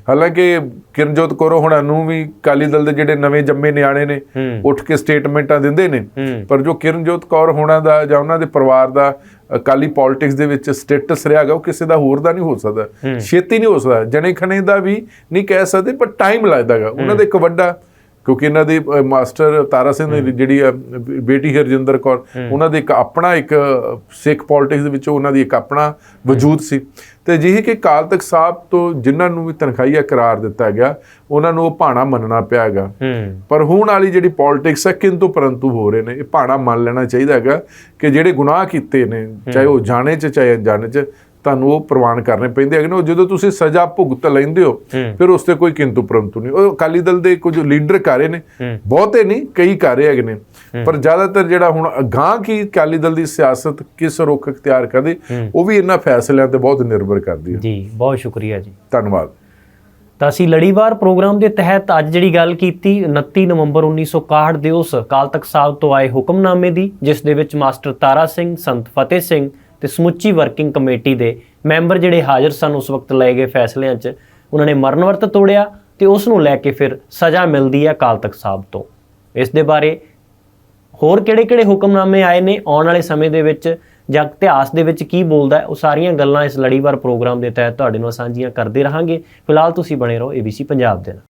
ਹਾਲਾਂਕਿ ਕਿਰਨਜੋਤ ਕੌਰ ਹੁਣਾਂ ਨੂੰ ਵੀ ਅਕਾਲੀ ਦਲ ਦੇ ਜਿਹੜੇ ਨਵੇਂ ਜੰਮੇ ਨਿਆਣੇ ਨੇ ਉੱਠ ਕੇ ਸਟੇਟਮੈਂਟਾਂ ਦਿੰਦੇ ਨੇ। ਪਰ ਜੋ ਕਿਰਨਜੋਤ ਕੌਰ ਹੋਣਾ ਦਾ ਜਾਂ ਉਹਨਾਂ ਦੇ ਪਰਿਵਾਰ ਦਾ ਅਕਾਲੀ ਪੋਲਿਟਿਕਸ ਦੇ ਵਿੱਚ ਸਟੇਟਸ ਰਿਹਾਗਾ ਉਹ ਕਿਸੇ ਦਾ ਹੋਰ ਦਾ ਨਹੀਂ ਹੋ ਸਕਦਾ। ਛੇਤੀ ਨਹੀਂ ਹੋ ਸਕਦਾ। ਜਣੇ ਖਣੇ ਦਾ ਵੀ ਨਹੀਂ ਕਹਿ ਸਕਦੇ ਪਰ ਟਾਈਮ ਲੱਗਦਾਗਾ ਉਹਨਾਂ ਦਾ ਇੱਕ ਵੱਡਾ ਕਿਉਂਕਿ ਇਹਨਾਂ ਦੀ ਮਾਸਟਰ ਤਾਰਾ ਸਿੰਘ ਦੀ ਜਿਹੜੀ ਬੇਟੀ ਹਰਜਿੰਦਰ ਕੌਰ ਉਹਨਾਂ ਦੇ ਇੱਕ ਆਪਣਾ ਇੱਕ ਸਿੱਖ ਪੋਲਿਟਿਕਸ ਦੇ ਵਿੱਚ ਉਹਨਾਂ ਦੀ ਇੱਕ ਆਪਣਾ ਵਜੂਦ ਸੀ। ਤੇ ਜਿਹੇ ਕਿ ਕਾਲ ਤੱਕ ਸਾਹਿਬ ਤੋਂ ਜਿਨ੍ਹਾਂ ਨੂੰ ਵੀ ਤਨਖਾਹੀਆ ਕਰਾਰ ਦਿੱਤਾ ਗਿਆ ਉਹਨਾਂ ਨੂੰ ਉਹ ਭਾਣਾ ਮੰਨਣਾ ਪਿਆ ਹੈਗਾ। ਪਰ ਹੁਣ ਵਾਲੀ ਜਿਹੜੀ ਪੋਲਿਟਿਕਸ ਹੈ ਕਿੰਤੂ ਪਰੰਤੂ ਹੋ ਰਹੇ ਨੇ ਇਹ ਭਾਣਾ ਮੰਨ ਲੈਣਾ ਚਾਹੀਦਾ ਹੈਗਾ ਕਿ ਜਿਹੜੇ ਗੁਨਾਹ ਕੀਤੇ ਨੇ ਚਾਹੇ ਉਹ ਜਾਣੇ ਚ ਚਾਹੇ ਅਣਜਾਣੇ ਚ ਤੁਹਾਨੂੰ ਉਹ ਪ੍ਰਵਾਨ ਕਰਨੇ ਪੈਂਦੇ ਹੈਗੇ ਨੇ। ਉਹ ਜਦੋਂ ਤੁਸੀਂ ਸਜ਼ਾ ਭੁਗਤ ਲੈਂਦੇ ਹੋ ਫਿਰ ਉਸ ਤੇ ਕੋਈ ਕਿੰਤੂ ਪਰੰਤੂ ਨਹੀਂ। ਉਹ ਅਕਾਲੀ ਦਲ ਦੇ ਕੁਝ ਲੀਡਰ ਕਰ ਰਹੇ ਨੇ। ਬਹੁਤੇ ਨਹੀਂ ਕਈ ਕਰ ਰਹੇ ਹੈਗੇ ਨੇ। ਪਰ ਜ਼ਿਆਦਾਤਰ ਜਿਹੜਾ ਹੁਣ ਅਗਾਂਹ ਕੀ ਅਕਾਲੀ ਦਲ ਦੀ ਸਿਆਸਤ ਕਿਸ ਰੁਖ ਅਖਤਿਆਰ ਕਰਦੇ ਉਹ ਵੀ ਇਹਨਾਂ ਫੈਸਲਿਆਂ ਤੇ ਬਹੁਤ ਨਿਰਭਰ ਕਰਦੀ ਹੈ। ਜੀ ਬਹੁਤ ਸ਼ੁਕਰੀਆ ਜੀ। ਧੰਨਵਾਦ। ਤਾਂ ਅਸੀਂ ਲੜੀਵਾਰ ਪ੍ਰੋਗਰਾਮ ਦੇ ਤਹਿਤ ਅੱਜ ਜਿਹੜੀ ਗੱਲ ਕੀਤੀ 29 ਨਵੰਬਰ 1961 ਦੇ ਉਸ ਅਕਾਲ ਤਖਤ ਸਾਹਿਬ ਤੋਂ ਆਏ ਹੁਕਮਨਾਮੇ ਦੀ ਜਿਸ ਦੇ ਵਿੱਚ ਮਾਸਟਰ ਤਾਰਾ ਸਿੰਘ ਸੰਤ ਫਤਿਹ ਸਿੰਘ ਤੇ ਸਮੁੱਚੀ ਵਰਕਿੰਗ ਕਮੇਟੀ ਦੇ ਮੈਂਬਰ ਜਿਹੜੇ ਹਾਜ਼ਰ ਸਨ ਉਸ ਵਕਤ ਲਏ ਗਏ ਫੈਸਲਿਆਂ 'ਚ, ਉਹਨਾਂ ਨੇ ਮਰਨ ਵਰਤ ਤੋੜਿਆ ਤੇ ਉਸ ਨੂੰ ਲੈ ਕੇ ਫਿਰ ਸਜ਼ਾ ਮਿਲਦੀ ਹੈ ਅਕਾਲ ਤਖਤ ਸਾਹਿਬ ਤੋਂ। ਇਸ ਦੇ ਬਾਰੇ ਹੋਰ ਕਿਹੜੇ-ਕਿਹੜੇ ਹੁਕਮਨਾਮੇ ਆਏ ਨੇ? ਆਉਣ ਵਾਲੇ ਸਮੇਂ ਦੇ ਵਿੱਚ ਜਾਂ ਇਤਿਹਾਸ ਦੇ ਵਿੱਚ ਕੀ ਬੋਲਦਾ ਹੈ? ਉਹ ਸਾਰੀਆਂ ਗੱਲਾਂ ਇਸ ਲੜੀਵਾਰ ਪ੍ਰੋਗਰਾਮ ਦੇ ਤਹਿਤ ਤੁਹਾਡੇ ਨਾਲ ਸਾਂਝੀਆਂ ਕਰਦੇ ਰਹਾਂਗੇ। ਫਿਲਹਾਲ ਤੁਸੀਂ ਬਣੇ ਰਹੋ ABC ਪੰਜਾਬ ਦੇ ਨਾਲ।